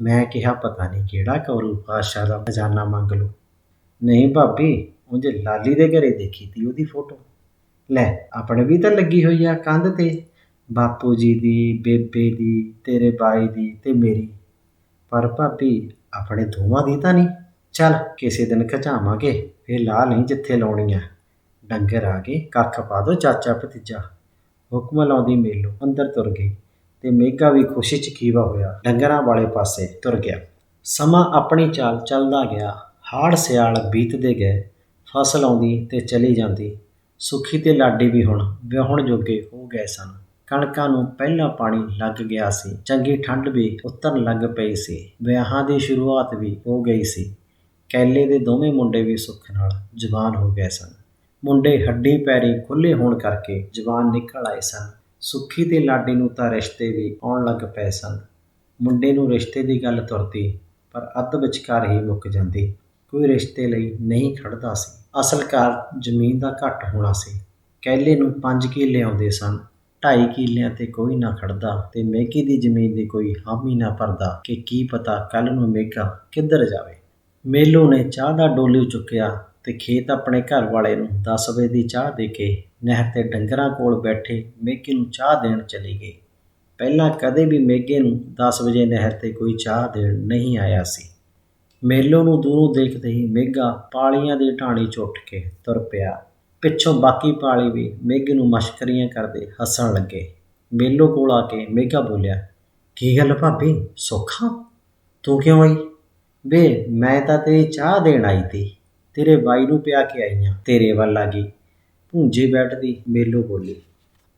ਮੈਂ ਕਿਹਾ ਪਤਾ ਨਹੀਂ ਕਿਹੜਾ ਕੌਰੂ ਪਾਸ਼ਾ ਦਾ ਖਜ਼ਾਨਾ ਮੰਗ ਲੂ ਨਹੀਂ ਭਾਬੀ ਉਹਦੇ ਲਾਲੀ ਦੇ ਘਰੇ ਦੇਖੀ ਤੀ ਉਹਦੀ ਫੋਟੋ। ਲੈ, ਆਪਣੇ ਵੀ ਤਾਂ ਲੱਗੀ ਹੋਈ ਆ ਕੰਧ ਤੇ। ਬਾਪੂ ਜੀ ਦੀ, ਬੇਬੇ ਦੀ, ਤੇਰੇ ਬਾਈ ਦੀ ਤੇ ਮੇਰੀ। ਪਰ ਭਾਬੀ, ਆਪਣੇ ਦੋਵਾਂ ਦੀ ਤਾਂ ਨਹੀਂ। ਚੱਲ, ਕਿਸੇ ਦਿਨ ਖਚਾਵਾਂਗੇ ਫੇ ਲਾ ਲਈ ਜਿੱਥੇ ਲਾਉਣੀ ਆ। ਡੰਗਰ ਆ ਗਏ, ਕੱਖ ਪਾ ਦੋ, ਚਾਚਾ ਭਤੀਜਾ। ਹੁਕਮ ਲਾਉਂਦੀ ਮੇਲੋ, ਅੰਦਰ ਤੁਰ ਗਈ ਤੇ ਮੇਗਾ ਵੀ ਖੁਸ਼ੀ ਚ ਖੀਵਾ ਹੋਇਆ, ਡੰਗਰਾਂ ਵਾਲੇ ਪਾਸੇ ਤੁਰ ਗਿਆ। ਸਮਾਂ ਆਪਣੀ ਚਾਲ ਚੱਲਦਾ ਗਿਆ, ਹਾੜ ਸਿਆਲ ਬੀਤਦੇ ਗਏ, ਫਸਲ ਆਉਂਦੀ ਤੇ ਚਲੀ ਜਾਂਦੀ। ਸੁਖੀ ਤੇ ਲਾਡੀ ਵੀ ਹੁਣ ਵਿਆਹਣ ਜੋਗੇ ਹੋ ਗਏ ਸਨ। ਕਣਕਾਂ ਨੂੰ ਪਹਿਲਾ ਪਾਣੀ ਲੱਗ ਗਿਆ ਸੀ, ਚੰਗੀ ਠੰਡ ਵੀ ਉਤਰਨ ਲੱਗ ਪਈ ਸੀ। ਵਿਆਹਾਂ ਦੀ ਸ਼ੁਰੂਆਤ ਵੀ ਹੋ ਗਈ ਸੀ। ਕੈਲੇ ਦੇ ਦੋਵੇਂ ਮੁੰਡੇ ਵੀ ਸੁੱਖ ਨਾਲ ਜਵਾਨ ਹੋ ਗਏ ਸਨ। ਮੁੰਡੇ ਹੱਡੀ ਪੈਰੀ ਖੁੱਲੇ ਹੋਣ ਕਰਕੇ ਜਵਾਨ ਨਿਕਲ ਆਏ ਸਨ। ਸੁੱਖੀ ਤੇ ਲਾਡੀ ਨੂੰ ਤਾਂ ਰਿਸ਼ਤੇ ਵੀ ਆਉਣ ਲੱਗ ਪਏ ਸਨ। ਮੁੰਡੇ ਨੂੰ ਰਿਸ਼ਤੇ ਦੀ ਗੱਲ ਤੁਰਦੀ, ਪਰ ਅੱਧ ਵਿਚਕਾਰ ਹੀ ਮੁੱਕ ਜਾਂਦੀ। ਕੋਈ ਰਿਸ਼ਤੇ ਲਈ ਨਹੀਂ ਖੜਦਾ ਸੀ। ਅਸਲ ਕਾਰ ਜ਼ਮੀਨ ਦਾ ਘੱਟ ਹੋਣਾ ਸੀ। ਕੈਲੇ ਨੂੰ ਪੰਜ ਕਿੱਲੇ ਆਉਂਦੇ ਸਨ, ਢਾਈ ਕਿੱਲਿਆਂ ਤੇ ਕੋਈ ਨਾ ਖੜ੍ਹਦਾ ਤੇ ਮੇਗੀ ਦੀ ਜ਼ਮੀਨ ਦੀ ਕੋਈ ਹਾਮੀ ਨਾ ਭਰਦਾ ਕਿ ਕੀ ਪਤਾ ਕੱਲ੍ਹ ਨੂੰ ਮੇਗਾ ਕਿੱਧਰ ਜਾਵੇ। ਮੇਲੂ ਨੇ ਚਾਹ ਦਾ ਡੋਲੂ ਚੁੱਕਿਆ ਤੇ ਖੇਤ ਆਪਣੇ ਘਰ ਵਾਲੇ ਨੂੰ ਦਸ ਵਜੇ ਦੀ ਚਾਹ ਦੇ ਕੇ ਨਹਿਰ ਤੇ ਡੰਗਰਾਂ ਕੋਲ ਬੈਠੇ ਮੇਗੇ ਨੂੰ ਚਾਹ ਦੇਣ ਚਲੀ ਗਈ। ਪਹਿਲਾਂ ਕਦੇ ਵੀ ਮੇਗੇ ਨੂੰ ਦਸ ਵਜੇ ਨਹਿਰ ਤੇ ਕੋਈ ਚਾਹ ਦੇਣ ਨਹੀਂ ਆਇਆ ਸੀ। ਮੇਲੋ ਨੂੰ ਦੂਰੋਂ ਦੇਖਦੇ ਹੀ ਮੇਗਾ ਪਾਲੀਆਂ ਦੀ ਢਾਣੀ 'ਚ ਉੱਠ ਕੇ ਤੁਰ ਪਿਆ। ਪਿੱਛੋਂ ਬਾਕੀ ਪਾਲੀ ਵੀ ਮੇਗੇ ਨੂੰ ਮਸ਼ਕਰੀਆਂ ਕਰਦੇ ਹੱਸਣ ਲੱਗੇ। ਮੇਲੋ ਕੋਲ ਆ ਕੇ ਮੇਗਾ ਬੋਲਿਆ, ਕੀ ਗੱਲ ਭਾਬੀ, ਸੋਖਾ? ਤੂੰ ਕਿਉਂ ਆਈ? ਵੇ, ਮੈਂ ਤਾਂ ਤੇਰੀ ਚਾਹ ਦੇਣ ਆਈ ਤੀ ਤੇਰੇ ਬਾਈ ਨੂੰ ਪਿਆ ਕੇ ਆਈ ਆ, ਤੇਰੇ ਵੱਲ ਆ ਗਈ। ਭੂੰਜੇ ਬੈਠਦੀ ਮੇਲੋ ਬੋਲੀ।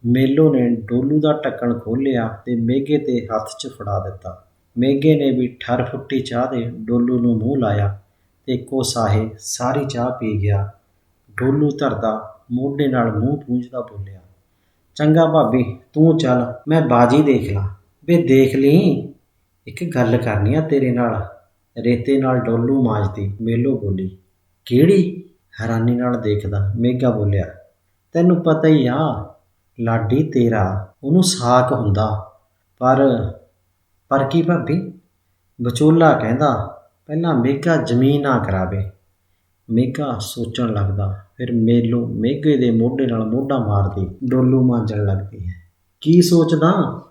ਮੇਲੋ ਨੇ ਡੋਲੂ ਦਾ ਟੱਕਣ ਖੋਲ੍ਹਿਆ ਤੇ ਮੇਗੇ ਤੇ ਹੱਥ 'ਚ ਫੜਾ ਦਿੱਤਾ। ਮੇਘੇ ਨੇ ਵੀ ਠਰ ਫੁੱਟੀ ਚਾਹ ਦੇ ਡੋਲੂ ਨੂੰ ਮੂੰਹ ਲਾਇਆ ਤੇ ਇੱਕੋ ਸਾਹੇ ਸਾਰੀ ਚਾਹ ਪੀ ਗਿਆ। ਡੋਲੂ ਧਰਦਾ ਮੋਢੇ ਨਾਲ ਮੂੰਹ ਪੂੰਝਦਾ ਬੋਲਿਆ, ਚੰਗਾ ਭਾਬੀ, ਤੂੰ ਚੱਲ, ਮੈਂ ਬਾਜੀ ਦੇਖ ਲਾਂ। ਵੇ ਦੇਖ ਲਈ ਇੱਕ ਗੱਲ ਕਰਨੀ ਆ ਤੇਰੇ ਨਾਲ। ਰੇਤੇ ਨਾਲ ਡੋਲੂ ਮਾਜਦੀ ਮੇਲੋ ਬੋਲੀ, ਕਿਹੜੀ? ਹੈਰਾਨੀ ਨਾਲ ਦੇਖਦਾ ਮੇਗਾ ਬੋਲਿਆ, ਤੈਨੂੰ ਪਤਾ ਹੀ ਆ, ਲਾਡੀ ਤੇਰਾ ਉਹਨੂੰ ਸਾਕ ਹੁੰਦਾ, ਪਰ ਪਰ ਕੀ ਭਾਬੀ? ਵਿਚੋਲਾ ਕਹਿੰਦਾ, ਪਹਿਲਾਂ ਮੇਘਾ ਜ਼ਮੀਨ ਨਾ ਕਰਾਵੇ। ਮੇਘਾ ਸੋਚਣ ਲੱਗਦਾ, ਫਿਰ ਮੇਲੋ ਮੇਘੇ ਦੇ ਮੋਢੇ ਨਾਲ ਮੋਢਾ ਮਾਰਦੀ, ਡੋਲੂ ਮਾਂਜਣ ਲੱਗਦੀ ਹੈ। ਕੀ ਸੋਚਦਾ?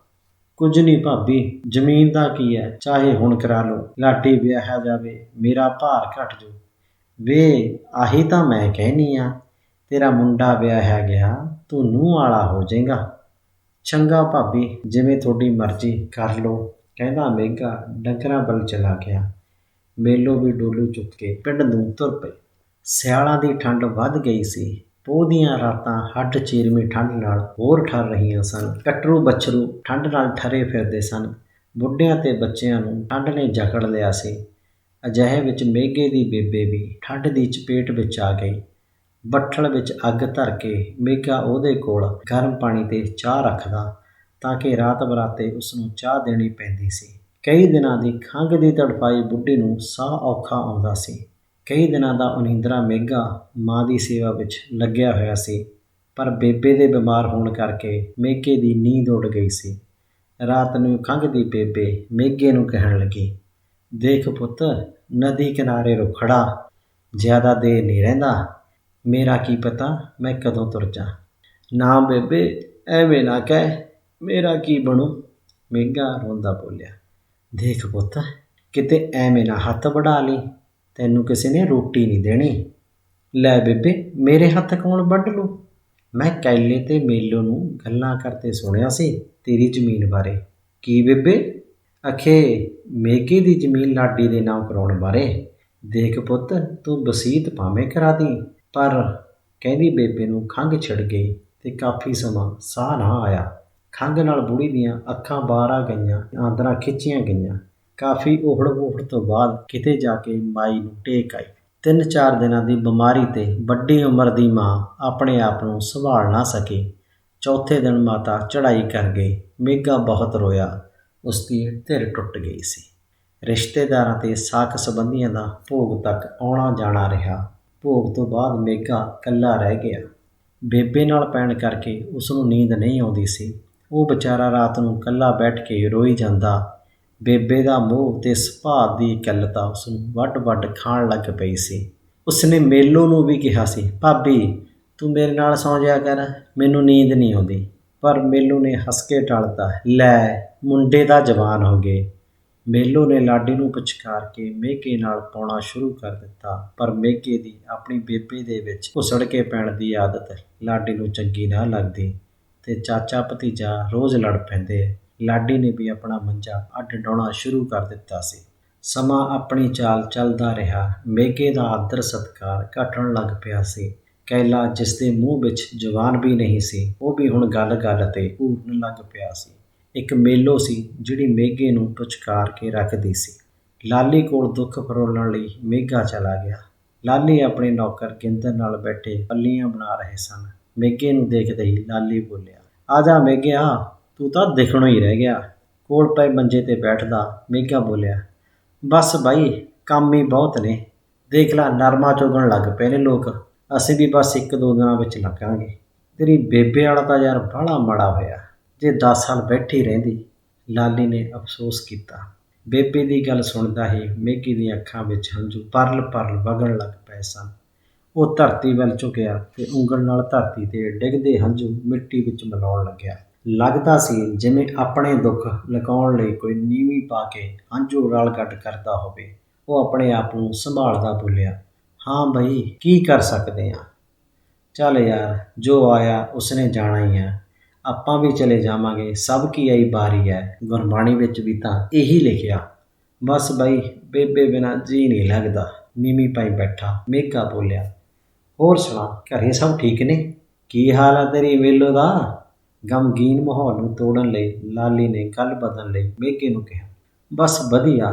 ਕੁਝ ਨਹੀਂ ਭਾਬੀ, ਜ਼ਮੀਨ ਦਾ ਕੀ ਹੈ? ਚਾਹੇ ਹੁਣ ਕਰਾ ਲਓ ਲਾਟੀ ਵਿਆਹਿਆ ਜਾਵੇ, ਮੇਰਾ ਭਾਰ ਘਟ ਜੋ ਵੇ, ਆਹੀ ਤਾਂ ਮੈਂ ਕਹਿਨੀ ਆ, ਤੇਰਾ ਮੁੰਡਾ ਵਿਆਹਿਆ ਗਿਆ, ਤੂੰ ਨੂੰਹ ਵਾਲਾ ਹੋ ਜਾਏਗਾ। ਚੰਗਾ ਭਾਬੀ, ਜਿਵੇਂ ਤੁਹਾਡੀ ਮਰਜ਼ੀ, ਕਰ ਲਓ। ਕਹਿੰਦਾ ਮੇਗਾ ਡੰਗਰਾਂ ਵੱਲ ਚਲਾ ਗਿਆ। ਮੇਲੋ ਵੀ ਡੋਲੂ ਚੁੱਕ ਕੇ ਪਿੰਡ ਨੂੰ ਤੁਰ ਪਏ। ਸਿਆਲਾਂ ਦੀ ਠੰਡ ਵੱਧ ਗਈ ਸੀ। ਪੋਹ ਦੀਆਂ ਰਾਤਾਂ ਹੱਡ ਚੀਰਮੀ ਠੰਡ ਨਾਲ ਹੋਰ ਠਰ ਰਹੀਆਂ ਸਨ। ਕਟਰੂ ਬੱਛਰੂ ਠੰਡ ਨਾਲ ਠਰੇ ਫਿਰਦੇ ਸਨ। ਬੁੱਢਿਆਂ ਤੇ ਬੱਚਿਆਂ ਨੂੰ ਠੰਡ ਨੇ ਜਕੜ ਲਿਆ ਸੀ। ਅਜਿਹੇ ਵਿੱਚ ਮੇਘੇ ਦੀ ਬੇਬੇ ਵੀ ਠੰਡ ਦੀ ਚਪੇਟ ਵਿੱਚ ਆ ਗਈ। ਬੱਠਲ ਵਿੱਚ ਅੱਗ ਧਰ ਕੇ ਮੇਘਾ ਉਹਦੇ ਕੋਲ ਗਰਮ ਪਾਣੀ ਤੇ ਚਾਹ ਰੱਖਦਾ ਤਾਂ ਕਿ ਰਾਤ ਬਰਾਤੇ ਉਸ ਨੂੰ ਚਾਹ ਦੇਣੀ ਪੈਂਦੀ ਸੀ। ਕਈ ਦਿਨਾਂ ਦੀ ਖੰਘ ਦੀ ਤੜਫਾਈ ਬੁੱਢੀ ਨੂੰ ਸਾਹ ਔਖਾ ਆਉਂਦਾ ਸੀ। ਕਈ ਦਿਨਾਂ ਦਾ ਉਨੀਂਦਰਾ ਮੇਘਾ ਮਾਂ ਦੀ ਸੇਵਾ ਵਿੱਚ ਲੱਗਿਆ ਹੋਇਆ ਸੀ, ਪਰ ਬੇਬੇ ਦੇ ਬਿਮਾਰ ਹੋਣ ਕਰਕੇ ਮੇਘੇ ਦੀ ਨੀਂਦ ਉੱਡ ਗਈ ਸੀ। ਰਾਤ ਨੂੰ ਖੰਘ ਦੀ ਬੇਬੇ ਮੇਘੇ ਨੂੰ ਕਹਿਣ ਲੱਗੀ, ਦੇਖ ਪੁੱਤ, ਨਦੀ ਕਿਨਾਰੇ ਰੁਖੜਾ, ਜ਼ਿਆਦਾ ਦੇਰ ਨਹੀਂ ਰਹਿੰਦਾ। ਮੇਰਾ ਕੀ ਪਤਾ, ਮੈਂ ਕਦੋਂ ਤੁਰ ਜਾ ਨਾ ਬੇਬੇ, ਐਵੇਂ ਨਾ ਕਹਿ। ਮੇਰਾ ਕੀ ਬਣੂ? ਮੇਗਾ ਰੋਂਦਾ ਬੋਲਿਆ। ਦੇਖ ਪੁੱਤ, ਕਿਤੇ ਐਵੇਂ ਨਾ ਹੱਥ ਵੜਾ ਲਈ। ਤੈਨੂੰ ਕਿਸੇ ਨੇ ਰੋਟੀ ਨਹੀਂ ਦੇਣੀ। ਲੈ ਬੇਬੇ, ਮੇਰੇ ਹੱਥ ਕੌਣ ਵੱਢ ਲੂ? ਮੈਂ ਕੈਲੇ ਤੇ ਮੇਲੋ ਨੂੰ ਗੱਲਾਂ ਕਰਦੇ ਸੁਣਿਆ ਸੀ ਤੇਰੀ ਜ਼ਮੀਨ ਬਾਰੇ। ਕੀ ਬੇਬੇ? ਅਖੇ ਮੇਗੇ ਦੀ ਜ਼ਮੀਨ ਲਾਡੀ ਦੇ ਨਾਮ ਕਰਾਉਣ ਬਾਰੇ। ਦੇਖ ਪੁੱਤ, ਤੂੰ ਵਸੀਤ ਭਾਵੇਂ ਕਰਾ ਦੀ, ਪਰ ਕਹਿੰਦੀ ਬੇਬੇ ਨੂੰ ਖੰਘ ਛਿੜ ਗਈ ਤੇ ਕਾਫੀ ਸਮਾਂ ਸਾਹ ਨਾ ਆਇਆ। ਖੰਘ ਨਾਲ ਬੁੜੀ ਦੀਆਂ ਅੱਖਾਂ ਬਾਹਰ ਆ ਗਈਆਂ, ਆਂਦਰਾਂ ਖਿੱਚੀਆਂ ਗਈਆਂ। ਕਾਫੀ ਓਹੜ ਓਹੜ ਤੋਂ ਬਾਅਦ ਕਿਤੇ ਜਾ ਕੇ ਮਾਈ ਨੂੰ ਟੇਕ ਆਈ। ਤਿੰਨ ਚਾਰ ਦਿਨਾਂ ਦੀ ਬਿਮਾਰੀ ਤੇ ਵੱਡੀ ਉਮਰ ਦੀ ਮਾਂ ਆਪਣੇ ਆਪ ਨੂੰ ਸੰਭਾਲ ਨਾ ਸਕੀ। ਚੌਥੇ ਦਿਨ ਮਾਤਾ ਚੜ੍ਹਾਈ ਕਰ ਗਈ। ਮੇਗਾ ਬਹੁਤ ਰੋਇਆ। ਉਸ ਦੀ ਧਿਰ ਟੁੱਟ ਗਈ ਸੀ। ਰਿਸ਼ਤੇਦਾਰਾਂ ਤੇ ਸਾਕ ਸੰਬੰਧੀਆਂ ਦਾ ਭੋਗ ਤੱਕ ਆਉਣਾ ਜਾਣਾ ਰਿਹਾ। ਭੋਗ ਤੋਂ ਬਾਅਦ ਮੇਗਾ ਇਕੱਲਾ ਰਹਿ ਗਿਆ। ਬੇਬੇ ਨਾਲ ਪੈਣ ਕਰਕੇ ਉਸ ਨੂੰ ਨੀਂਦ ਨਹੀਂ ਆਉਂਦੀ ਸੀ। ਉਹ ਵਿਚਾਰਾ ਰਾਤ ਨੂੰ ਇਕੱਲਾ ਬੈਠ ਕੇ ਰੋਈ ਜਾਂਦਾ। ਬੇਬੇ ਦਾ ਮੋਹ ਤੇ ਸੁਭਾਅ ਦੀ ਇਕੱਲਤਾ ਉਸ ਨੂੰ ਵੱਡ-ਵੱਡ ਖਾਣ ਲੱਗ ਪਈ ਸੀ। ਉਸਨੇ ਮੇਲੋ ਨੂੰ ਵੀ ਕਿਹਾ ਸੀ, ਭਾਬੀ, ਤੂੰ ਮੇਰੇ ਨਾਲ ਸੌਂ ਜਾ ਕਰ, ਮੈਨੂੰ ਨੀਂਦ ਨਹੀਂ ਆਉਂਦੀ। ਪਰ ਮੇਲੋ ਨੇ ਹੱਸ ਕੇ ਟਾਲਤਾ, ਲੈ, ਮੁੰਡੇ ਦਾ ਜਵਾਨ ਹੋ ਗਏ। ਮੇਲੋ ਨੇ ਲਾਡੀ ਨੂੰ ਪੁਚਕਾਰ ਕੇ ਮੇਕੇ ਨਾਲ ਪਾਉਣਾ ਸ਼ੁਰੂ ਕਰ ਦਿੱਤਾ, ਪਰ ਮੇਘੇ ਦੀ ਆਪਣੀ ਬੇਬੇ ਦੇ ਵਿੱਚ ਉਸੜ ਕੇ ਪੈਣ ਦੀ ਆਦਤ ਲਾਡੀ ਨੂੰ ਚੰਗੀ ਨਾ ਲੱਗਦੀ। ਤੇ ਚਾਚਾ ਭਤੀਜਾ ਰੋਜ਼ ਲੜ ਪੈਂਦੇ। ਲਾਡੀ ਨੇ ਵੀ ਆਪਣਾ ਮੰਜਾ ਅੱਡ ਡਾਉਣਾ ਸ਼ੁਰੂ ਕਰ ਦਿੱਤਾ ਸੀ। ਸਮਾਂ ਆਪਣੀ ਚਾਲ ਚੱਲਦਾ ਰਿਹਾ। ਮੇਘੇ ਦਾ ਆਦਰ ਸਤਕਾਰ ਘਟਣ ਲੱਗ ਪਿਆ ਸੀ। ਕੈਲਾ, ਜਿਸ ਦੇ ਮੂੰਹ ਵਿੱਚ ਜਵਾਨ ਵੀ ਨਹੀਂ ਸੀ, ਉਹ ਵੀ ਹੁਣ ਗੱਲ-ਗੱਲ ਤੇ ਊਰਨ ਲੱਗ ਪਿਆ ਸੀ। ਇੱਕ ਮੇਲੋ ਸੀ, ਜਿਹੜੀ ਮੇਘੇ ਨੂੰ ਪੁਚਕਾਰ ਕੇ ਰੱਖਦੀ ਸੀ। ਲਾਲੀ ਕੋਲ ਦੁੱਖ ਫਰੋਲਣ ਲਈ ਮੇਘਾ ਚਲਾ ਗਿਆ। ਲਾਲੀ ਆਪਣੇ ਨੌਕਰ ਗਿੰਦਰ ਨਾਲ ਬੈਠੇ ਪੱਲੀਆਂ ਬਣਾ ਰਹੇ ਸਨ। ਮੇਘੇ ਨੂੰ ਦੇਖਦੇ ਹੀ ਲਾਲੀ ਬੋਲਿਆ ਆ ਜਾ ਮੇਘਿਆ, ਤੂੰ ਤਾਂ ਦਿਖਣੋਂ ਹੀ ਰਹਿ ਗਿਆ। ਕੋਲ ਪਏ ਮੰਜੇ ਤੇ ਬੈਠਦਾ ਮੇਘਾ ਬੋਲਿਆ, ਬਸ ਬਾਈ, ਕੰਮ ਹੀ ਬਹੁਤ ਨੇ। ਦੇਖ ਲੈ, ਨਰਮਾ ਚੁਗਣ ਲੱਗ ਪਏ ਨੇ ਲੋਕ। ਅਸੀਂ ਵੀ ਬਸ ਇੱਕ ਦੋ ਦਿਨਾਂ ਵਿੱਚ ਲੱਗਾਂਗੇ। ਤੇਰੀ ਬੇਬੇ ਵਾਲਾ ਤਾਂ ਯਾਰ ਬੜਾ ਮਾੜਾ ਹੋਇਆ। ਜੇ 10 ਸਾਲ ਬੈਠੀ ਰਹਿੰਦੀ, ਲਾਲੀ ਨੇ ਅਫਸੋਸ ਕੀਤਾ। ਬੇਬੇ ਦੀ ਗੱਲ ਸੁਣਦਾ ਹੀ ਮੇਗੀ ਦੀਆਂ ਅੱਖਾਂ ਵਿੱਚ ਹੰਝੂ ਪਰਲ ਪਰਲ ਵਗਣ ਲੱਗ ਪਏ ਸਨ। ਉਹ ਧਰਤੀ ਵੱਲ ਝੁਕਿਆ ਤੇ ਉਂਗਲ ਨਾਲ ਧਰਤੀ ਤੇ ਡਿੱਗਦੇ ਹੰਝੂ ਮਿੱਟੀ ਵਿੱਚ ਮਿਲਾਉਣ ਲੱਗਿਆ। ਲੱਗਦਾ ਸੀ ਜਿਵੇਂ ਆਪਣੇ ਦੁੱਖ ਲੁਕਾਉਣ ਲਈ ਕੋਈ ਨੀਵੀਂ ਪਾ ਕੇ ਹੰਝੂ ਰਲ ਕੱਟ ਕਰਦਾ ਹੋਵੇ। ਉਹ ਆਪਣੇ ਆਪ ਨੂੰ ਸੰਭਾਲਦਾ ਬੋਲਿਆ ਹਾਂ ਬਈ, ਕੀ ਕਰ ਸਕਦੇ ਆ? ਚੱਲ ਯਾਰ, ਜੋ ਆਇਆ ਉਸਨੇ ਜਾਣਾ ਹੀ ਆ। ਆਪਾਂ ਵੀ ਚਲੇ ਜਾਵਾਂਗੇ। ਸਭ ਕੀ ਆਈ ਬਾਰੀ ਹੈ ਗੁਰਬਾਣੀ ਵਿੱਚ ਵੀ ਤਾਂ ਇਹੀ ਲਿਖਿਆ। ਬਸ ਬਈ, ਬੇਬੇ ਬਿਨਾ ਜੀ ਨਹੀਂ ਲੱਗਦਾ। ਨੀਵੀਂ ਪਾਈ ਬੈਠਾ, ਮੇਕਾ ਬੋਲਿਆ ਹੋਰ ਸੁਣਾ, ਘਰੇ ਸਭ ਠੀਕ ਨੇ? ਕੀ ਹਾਲ ਆ ਤੇਰੀ ਵੇਲੋ ਦਾ? ਗਮਗੀਨ ਮਾਹੌਲ ਨੂੰ ਤੋੜਨ ਲਈ ਲਾਲੀ ਨੇ ਗੱਲ ਬਦਲਣ ਲਈ ਮੇਗੇ ਨੂੰ ਕਿਹਾ। ਬਸ ਵਧੀਆ,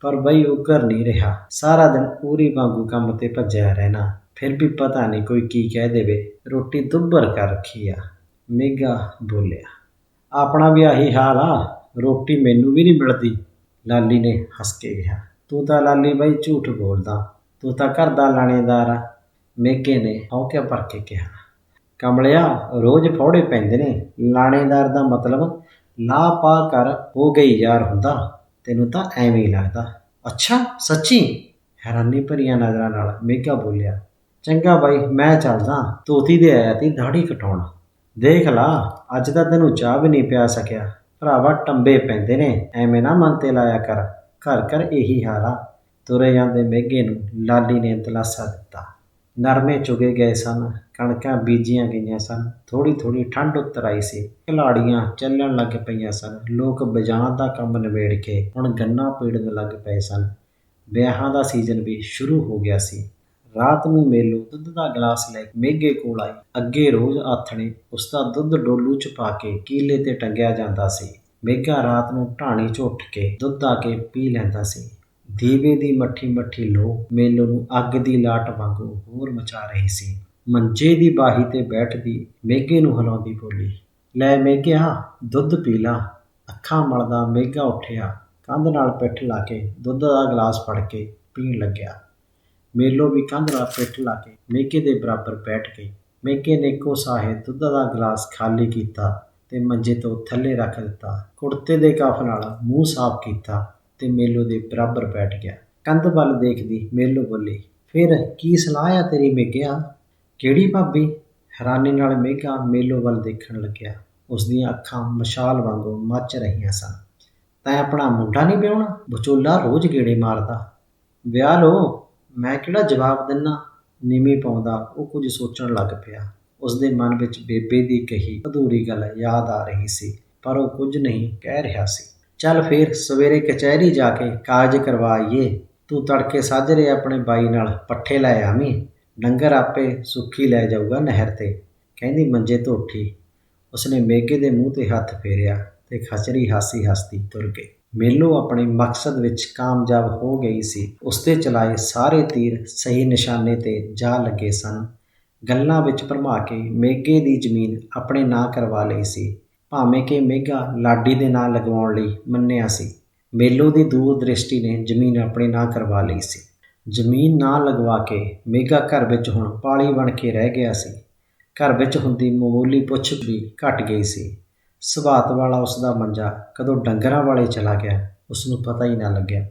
ਪਰ ਬਈ ਉਹ ਘਰ ਨਹੀਂ ਰਿਹਾ। ਸਾਰਾ ਦਿਨ ਪੂਰੀ ਵਾਂਗੂ ਕੰਮ ਤੇ ਭੱਜਿਆ ਰਹਿਣਾ। ਫਿਰ ਵੀ ਪਤਾ ਨਹੀਂ ਕੋਈ ਕੀ ਕਹਿ ਦੇਵੇ। ਰੋਟੀ ਦੁੱਬਰ ਕਰ ਰੱਖੀ ਆ ਮੇਗਾ ਬੋਲਿਆ। ਆਪਣਾ ਵੀ ਆਹੀ ਹਾਲ ਆ, ਰੋਟੀ ਮੈਨੂੰ ਵੀ ਨਹੀਂ ਮਿਲਦੀ। ਲਾਲੀ ਨੇ ਹੱਸ ਕੇ ਕਿਹਾ, ਤੂੰ ਤਾਂ ਲਾਲੀ ਬਾਈ ਝੂਠ ਬੋਲਦਾ, ਤੂੰ ਤਾਂ ਘਰ ਦਾ ਲਾਣੇਦਾਰ ਆ। ਮੇਗੇ ਨੇ ਹੌਕੇ ਭਰ ਕੇ ਕਿਹਾ। ਕਮਲਿਆ, ਰੋਜ਼ ਫੌੜੇ ਪੈਂਦੇ ਨੇ। ਲਾਣੇਦਾਰ ਦਾ ਮਤਲਬ ਲਾ ਪਾ ਕਰ ਹੋ ਗਈ ਯਾਰ ਹੁੰਦਾ। ਤੈਨੂੰ ਤਾਂ ਐਵੇਂ ਹੀ ਲੱਗਦਾ। ਅੱਛਾ, ਸੱਚੀ? ਹੈਰਾਨੀ ਭਰੀਆਂ ਨਜ਼ਰਾਂ ਨਾਲ ਮੇਗਾ ਬੋਲਿਆ, ਚੰਗਾ ਬਾਈ, ਮੈਂ ਚੱਲਦਾ। ਤੋਤੀ ਦੇ ਆਇਆ ਤੀ ਦਾੜੀ ਕਟਾਉਣ। ਦੇਖ ਲਾ, ਅੱਜ ਤਾਂ ਤੈਨੂੰ ਚਾਹ ਵੀ ਨਹੀਂ ਪਿਆ ਸਕਿਆ। ਭਰਾਵਾ, ਟੰਬੇ ਪੈਂਦੇ ਨੇ। ਐਵੇਂ ਨਾ ਮਨ ਤੇ ਲਾਇਆ ਕਰ। ਘਰ ਘਰ ਇਹੀ ਹਾਰਾ ਤੁਰੇ ਜਾਂਦੇ ਮੇਗੇ ਨੂੰ ਲਾਲੀ ਨੇ ਦਿਲਾਸਾ ਦਿੱਤਾ। ਨਰਮੇ ਚੁਗੇ ਗਏ ਸਨ, ਕਣਕਾਂ ਬੀਜੀਆਂ ਗਈਆਂ ਸਨ ਥੋੜੀ ਥੋੜੀ ਠੰਡ ਉਤਰ ਆਈ ਸੀ। ਖਿਲਾੜੀਆਂ ਚੱਲਣ ਲੱਗ ਪਈਆਂ ਸਨ, ਲੋਕ ਬਾਜ਼ਾਰ ਦਾ ਕੰਮ ਨਿਬੇੜ ਕੇ ਹੁਣ ਗੰਨਾ ਪੀੜਨ ਲੱਗ ਪਏ ਸਨ। ਵਿਆਹਾਂ ਦਾ ਸੀਜ਼ਨ ਵੀ ਸ਼ੁਰੂ ਹੋ ਗਿਆ ਸੀ। ਰਾਤ ਨੂੰ ਮੇਲੋ ਦੁੱਧ ਦਾ ਗਲਾਸ ਲੈ ਕੇ ਮੇਗੇ ਕੋਲ ਆਈ। ਅੱਗੇ ਰੋਜ਼ ਆਥਣੇ ਉਸ ਦਾ ਦੁੱਧ ਡੋਲੂ ਚ ਪਾ ਕੇ ਕੀਲੇ ਤੇ ਟੰਗਿਆ ਜਾਂਦਾ ਸੀ। ਮੇਗਾ ਰਾਤ ਨੂੰ ਢਾਣੀ 'ਚ ਉੱਠ ਕੇ ਦੁੱਧ ਆ ਕੇ ਪੀ ਲੈਂਦਾ ਸੀ। ਦੀਵੇ ਦੀ ਮੱਠੀ ਮੱਠੀ ਲੋ ਮੇਲੋ ਨੂੰ ਅੱਗ ਦੀ ਲਾਟ ਵਾਂਗੂ ਹੋਰ ਮਚਾ ਰਹੀ ਸੀ। ਮੰਜੇ ਦੀ ਬਾਹੀ ਤੇ ਬੈਠਦੀ ਮੇਘੇ ਨੂੰ ਹਿਲਾਉਂਦੀ ਬੋਲੀ, ਲੈ ਮੇਘਿਆ, ਦੁੱਧ ਪੀ ਲਾ। ਅੱਖਾਂ ਮਲਦਾ ਮੇਘਾ ਉੱਠਿਆ, ਕੰਧ ਨਾਲ ਪਿੱਠ ਲਾ ਕੇ ਦੁੱਧ ਦਾ ਗਲਾਸ ਫੜ ਕੇ ਪੀਣ ਲੱਗਿਆ। ਮੇਲੋ ਵੀ ਕੰਧ ਨਾਲ ਪਿੱਠ ਲਾ ਕੇ ਮੇਘੇ ਦੇ ਬਰਾਬਰ ਬੈਠ ਗਈ। ਮੇਘੇ ਨੇ ਇੱਕੋ ਸਾਹੇ ਦੁੱਧ ਦਾ ਗਲਾਸ ਖਾਲੀ ਕੀਤਾ ਤੇ ਮੰਜੇ ਤੋਂ ਥੱਲੇ ਰੱਖ ਦਿੱਤਾ। ਕੁੜਤੇ ਦੇ ਕਫ ਨਾਲ ਮੂੰਹ ਸਾਫ਼ ਕੀਤਾ। ਤੇ ਮੇਲੋ ਦੇ ਬਰਾਬਰ ਬੈਠ ਗਿਆ। ਕੰਧ ਵੱਲ ਦੇਖਦੀ ਮੇਲੋ ਬੋਲੀ, ਫਿਰ ਕੀ ਸਲਾਹ ਆ ਤੇਰੀ ਮੇਗਿਆ ਕਿਹੜੀ ਭਾਬੀ? ਹੈਰਾਨੀ ਨਾਲ ਮੇਗਾ ਮੇਲੋ ਵੱਲ ਦੇਖਣ ਲੱਗਿਆ। ਉਸ ਦੀਆਂ ਅੱਖਾਂ ਮਸ਼ਾਲ ਵਾਂਗੂ ਮੱਚ ਰਹੀਆਂ ਸਨ। ਤੈਂ ਆਪਣਾ ਮੁੰਡਾ ਨਹੀਂ ਵਿਆਹਣਾ? ਬਚੋਲਾ ਰੋਜ਼ ਗੇੜੇ ਮਾਰਦਾ। ਵਿਆਹ ਲੋ ਮੈਂ ਕਿਹੜਾ ਜਵਾਬ ਦਿੰਨਾ? ਨੀਵੀਂ ਪਾਉਂਦਾ ਉਹ ਕੁਝ ਸੋਚਣ ਲੱਗ ਪਿਆ। ਉਸ ਦੇ ਮਨ ਵਿੱਚ ਬੇਬੇ ਦੀ ਕਹੀ ਅਧੂਰੀ ਗੱਲ ਯਾਦ ਆ ਰਹੀ ਸੀ, ਪਰ ਉਹ ਕੁਝ ਨਹੀਂ ਕਹਿ ਰਿਹਾ ਸੀ। ਚੱਲ ਫੇਰ ਸਵੇਰੇ ਕਚਹਿਰੀ ਜਾ ਕੇ ਕਾਗਜ਼ ਕਰਵਾਈਏ। ਤੂੰ ਤੜਕੇ ਸਾਜਰੇ ਆਪਣੇ ਬਾਈ ਨਾਲ ਪੱਠੇ ਲੈ ਆਵੀਂ। ਡੰਗਰ ਆਪੇ ਸੁੱਖੀ ਲੈ ਜਾਊਗਾ ਨਹਿਰ ਤੇ। ਕਹਿੰਦੀ ਮੰਜੇ ਤੋਂ ਉੱਠੀ। ਉਸਨੇ ਮੇਗੇ ਦੇ ਮੂੰਹ ਤੇ ਹੱਥ ਫੇਰਿਆ ਤੇ ਖਚਰੀ ਹਾਸੀ ਹਸਤੀ ਤੁਰ ਗਈ। ਮੇਲੋ ਆਪਣੇ ਮਕਸਦ ਵਿੱਚ ਕਾਮਯਾਬ ਹੋ ਗਈ ਸੀ। ਉਸਤੇ ਚਲਾਏ ਸਾਰੇ ਤੀਰ ਸਹੀ ਨਿਸ਼ਾਨੇ ਤੇ ਜਾ ਲੱਗੇ ਸਨ। ਗੱਲਾਂ ਵਿੱਚ ਭਰਮਾ ਕੇ ਮੇਗੇ ਦੀ ਜ਼ਮੀਨ ਆਪਣੇ ਨਾਂ ਕਰਵਾ ਲਈ ਸੀ। ਭਾਵੇਂ ਕਿ ਮੇਘਾ ਲਾਡੀ ਦੇ ਨਾਂ ਲਗਵਾਉਣ ਲਈ ਮੰਨਿਆ ਸੀ, ਮੇਲੋ ਦੀ ਦੂਰ ਦ੍ਰਿਸ਼ਟੀ ਨੇ ਜ਼ਮੀਨ ਆਪਣੇ ਨਾਂ ਕਰਵਾ ਲਈ ਸੀ। ਜ਼ਮੀਨ ਨਾ ਲਗਵਾ ਕੇ ਮੇਗਾ ਘਰ ਵਿੱਚ ਹੁਣ ਪਾਲੀ ਬਣ ਕੇ ਰਹਿ ਗਿਆ ਸੀ। ਘਰ ਵਿੱਚ ਹੁੰਦੀ ਮਾਮੂਲੀ ਪੁੱਛ ਵੀ ਘਟ ਗਈ ਸੀ। ਸੁਭਾਤ ਵਾਲਾ ਉਸ ਦਾ ਮੰਜਾ ਕਦੋਂ ਡੰਗਰਾਂ ਵਾਲੇ ਚਲਾ ਗਿਆ ਉਸ ਨੂੰ ਪਤਾ ਹੀ ਨਾ ਲੱਗਿਆ।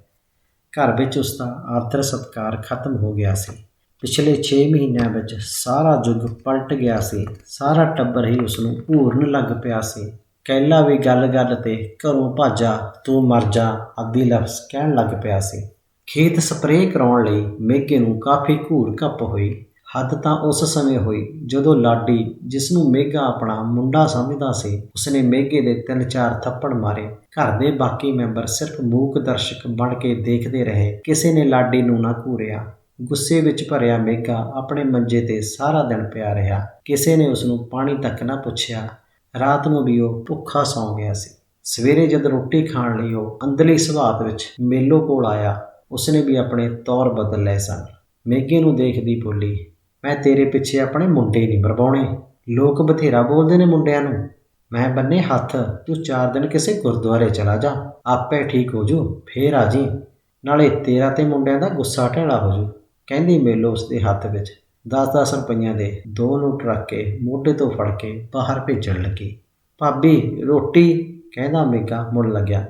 ਘਰ ਵਿੱਚ ਉਸ ਦਾ ਆਦਰ ਸਤਕਾਰ ਖਤਮ ਹੋ ਗਿਆ ਸੀ। ਪਿਛਲੇ 6 ਮਹੀਨਿਆਂ ਵਿੱਚ ਸਾਰਾ ਯੁੱਗ ਪਲਟ ਗਿਆ ਸੀ, ਸਾਰਾ ਟੱਬਰ ਹੀ ਉਸ ਨੂੰ ਭੂਰਨ ਲੱਗ ਪਿਆ ਸੀ। ਕੈਲਾ ਵੀ ਗੱਲ-ਗੱਲ ਤੇ ਘਰੋਂ ਭਾਜਾ, ਤੂੰ ਮਰ ਜਾ ਆਦਿ ਲਫ਼ਜ਼ ਕਹਿਣ ਲੱਗ ਪਿਆ ਸੀ। ਖੇਤ ਸਪਰੇਅ ਕਰਾਉਣ ਲਈ ਮੇਘੇ ਨੂੰ ਕਾਫੀ ਘੂਰ ਕੱਪ ਹੋਈ। ਹੱਦ ਤਾਂ ਉਸ ਸਮੇਂ ਹੋਈ ਜਦੋਂ ਲਾਡੀ ਜਿਸ ਨੂੰ ਮੇਗਾ ਆਪਣਾ ਮੁੰਡਾ ਸਮਝਦਾ ਸੀ, ਉਸਨੇ ਮੇਘੇ ਦੇ ਤਿੰਨ ਚਾਰ ਥੱਪੜ ਮਾਰੇ। ਘਰ ਦੇ ਬਾਕੀ ਮੈਂਬਰ ਸਿਰਫ ਮੂਕ ਦਰਸ਼ਕ ਬਣ ਕੇ ਦੇਖਦੇ ਰਹੇ। ਕਿਸੇ ਨੇ ਲਾਡੀ ਨੂੰ ਨਾ ਘੂਰਿਆ। ਗੁੱਸੇ ਵਿੱਚ ਭਰਿਆ ਮੇਗਾ ਆਪਣੇ ਮੰਜੇ ਤੇ ਸਾਰਾ ਦਿਨ ਪਿਆ ਰਿਹਾ। ਕਿਸੇ ਨੇ ਉਸ ਨੂੰ ਪਾਣੀ ਤੱਕ ਨਾ ਪੁੱਛਿਆ। ਰਾਤ ਨੂੰ ਵੀ ਉਹ ਭੁੱਖਾ ਸੌਂ ਗਿਆ ਸੀ। ਸਵੇਰੇ ਜਦ ਰੋਟੀ ਖਾਣ ਲਈ ਉਹ ਅੰਦਰਲੀ ਸਵਾਤ ਵਿੱਚ ਮੇਲੋ ਕੋਲ ਆਇਆ, ਉਸਨੇ ਵੀ ਆਪਣੇ ਤੌਰ ਬਦਲ ਲਏ ਸਨ। ਮੇਘੇ ਨੂੰ ਦੇਖਦੀ ਬੋਲੀ, ਮੈਂ ਤੇਰੇ ਪਿੱਛੇ ਆਪਣੇ ਮੁੰਡੇ ਨਹੀਂ ਬਰਬਾਉਣੇ ਲੋਕ ਬਥੇਰਾ ਬੋਲਦੇ ਨੇ ਮੁੰਡਿਆਂ ਨੂੰ। ਮੈਂ ਬੰਨੇ ਹੱਥ, ਤੂੰ ਚਾਰ ਦਿਨ ਕਿਸੇ ਗੁਰਦੁਆਰੇ ਚਲਾ ਜਾ। ਆਪੇ ਠੀਕ ਹੋ ਜੂ, ਫੇਰ ਆ ਜੀ। ਨਾਲੇ ਤੇਰਾ ਤੇ ਮੁੰਡਿਆਂ ਦਾ ਗੁੱਸਾ ਢੇਲਾ ਹੋ ਜੂ। ਕਹਿੰਦੀ ਮੇਲੋ ਉਸਦੇ ਹੱਥ ਵਿੱਚ। 10-10 ਰੁਪਈਆਂ ਦੇ ਦੋ ਨੋਟ ਰੱਖ ਕੇ ਮੋਢੇ ਤੋਂ ਫੜ ਕੇ ਬਾਹਰ ਭੇਜਣ ਲੱਗੀ। ਭਾਬੀ, ਰੋਟੀ? ਕਹਿੰਦਾ ਮੇਗਾ ਮੁੜ ਲੱਗਿਆ।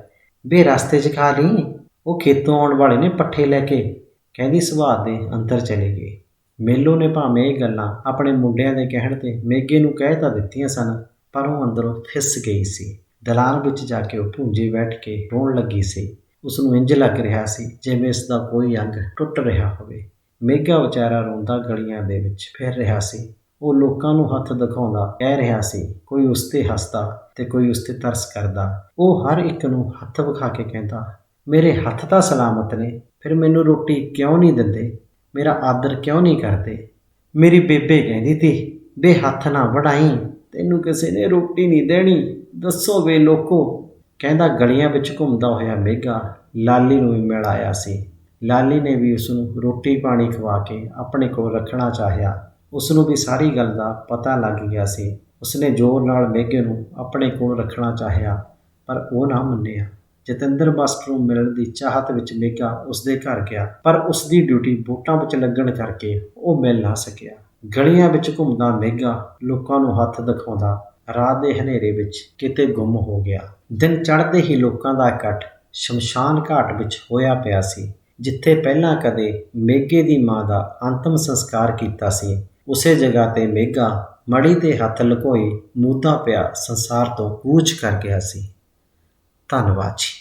ਬੇ, ਰਸਤੇ 'ਚ ਖਾ ਲਈ? ਉਹ ਖੇਤੋਂ ਆਉਣ ਵਾਲੇ ਨੇ ਪੱਠੇ ਲੈ ਕੇ। ਕਹਿੰਦੀ ਸੁਭਾਅ ਦੇ ਅੰਦਰ ਚਲੇ ਗਏ। ਮੇਲੋ ਨੇ ਭਾਵੇਂ ਇਹ ਗੱਲਾਂ ਆਪਣੇ ਮੁੰਡਿਆਂ ਦੇ ਕਹਿਣ ਤੇ ਮੇਗੇ ਨੂੰ ਕਹਿ ਤਾਂ ਦਿੱਤੀਆਂ ਸਨ, ਪਰ ਉਹ ਅੰਦਰੋਂ ਫਿਸ ਗਈ ਸੀ। ਦਲਾਨ ਵਿੱਚ ਜਾ ਕੇ ਉਹ ਭੁੰਜੇ ਬੈਠ ਕੇ ਰੋਣ ਲੱਗੀ ਸੀ। ਉਸ ਨੂੰ ਇੰਜ ਲੱਗ ਰਿਹਾ ਸੀ ਜਿਵੇਂ ਇਸ ਦਾ ਕੋਈ ਅੰਗ ਟੁੱਟ ਰਿਹਾ ਹੋਵੇ। ਮੇਘਾ ਵਿਚਾਰਾ ਰੋਂਦਾ ਗਲੀਆਂ ਦੇ ਵਿੱਚ ਫਿਰ ਰਿਹਾ ਸੀ। ਉਹ ਲੋਕਾਂ ਨੂੰ ਹੱਥ ਦਿਖਾਉਂਦਾ, ਕਹਿ ਰਿਹਾ ਸੀ, ਕੋਈ ਉਸ ਤੇ ਹੱਸਦਾ ਤੇ ਕੋਈ ਉਸ ਤੇ ਤਰਸ ਕਰਦਾ। ਉਹ ਹਰ ਇੱਕ ਨੂੰ ਹੱਥ ਵਿਖਾ ਕੇ ਕਹਿੰਦਾ, ਮੇਰੇ ਹੱਥ ਤਾਂ ਸਲਾਮਤ ਨੇ, ਫਿਰ ਮੈਨੂੰ ਰੋਟੀ ਕਿਉਂ ਨਹੀਂ ਦਿੰਦੇ? ਮੇਰਾ ਆਦਰ ਕਿਉਂ ਨਹੀਂ ਕਰਦੇ? ਮੇਰੀ ਬੇਬੇ ਕਹਿੰਦੀ ਤੀ, ਬੇ ਹੱਥ ਨਾ ਵੜਾਈ ਤੈਨੂੰ ਕਿਸੇ ਨੇ ਰੋਟੀ ਨਹੀਂ ਦੇਣੀ, ਦੱਸੋ ਵੇ ਲੋਕੋ? ਕਹਿੰਦਾ ਗਲੀਆਂ ਵਿੱਚ ਘੁੰਮਦਾ ਹੋਇਆ ਮੇਗਾ ਲਾਲੀ ਨੂੰ ਵੀ ਮਿਲ ਆਇਆ ਸੀ। ਲਾਲੀ ਨੇ ਵੀ ਉਸ ਨੂੰ ਰੋਟੀ ਪਾਣੀ ਖਵਾ ਕੇ ਆਪਣੇ ਕੋਲ ਰੱਖਣਾ ਚਾਹਿਆ। ਉਸ ਨੂੰ ਵੀ ਸਾਰੀ ਗੱਲ ਦਾ ਪਤਾ ਲੱਗ ਗਿਆ ਸੀ। ਉਸਨੇ ਜ਼ੋਰ ਨਾਲ ਮੇਘੇ ਨੂੰ ਆਪਣੇ ਕੋਲ ਰੱਖਣਾ ਚਾਹਿਆ, ਪਰ ਉਹ ਨਾ ਮੰਨਿਆ। ਜਤਿੰਦਰ ਮਾਸਟਰ ਨੂੰ ਮਿਲਣ ਦੀ ਚਾਹਤ ਵਿੱਚ ਮੇਗਾ ਉਸਦੇ ਘਰ ਗਿਆ, ਪਰ ਉਸ ਦੀ ਡਿਊਟੀ ਵੋਟਾਂ ਵਿੱਚ ਲੱਗਣ ਕਰਕੇ ਉਹ ਮਿਲ ਨਾ ਸਕਿਆ। ਗਲੀਆਂ ਵਿੱਚ ਘੁੰਮਦਾ ਮੇਗਾ ਲੋਕਾਂ ਨੂੰ ਹੱਥ ਦਿਖਾਉਂਦਾ ਰਾਤ ਦੇ ਹਨੇਰੇ ਵਿੱਚ ਕਿਤੇ ਗੁੰਮ ਹੋ ਗਿਆ। ਦਿਨ ਚੜ੍ਹਦੇ ਹੀ ਲੋਕਾਂ ਦਾ ਇਕੱਠ ਸ਼ਮਸ਼ਾਨ ਘਾਟ ਵਿੱਚ ਹੋਇਆ ਪਿਆ ਸੀ। ਜਿੱਥੇ ਪਹਿਲਾਂ ਕਦੇ ਮੇਘੇ ਦੀ ਮਾਂ ਦਾ ਅੰਤਮ ਸੰਸਕਾਰ ਕੀਤਾ ਸੀ, ਉਸੇ ਜਗ੍ਹਾ ਤੇ ਮੇਗਾ ਮੜੀ 'ਤੇ ਹੱਥ ਲੁਕੋਈ ਮੂਦਾ ਪਿਆ ਸੰਸਾਰ ਤੋਂ ਕੂਚ ਕਰ ਗਿਆ ਸੀ। ਧੰਨਵਾਦ ਜੀ।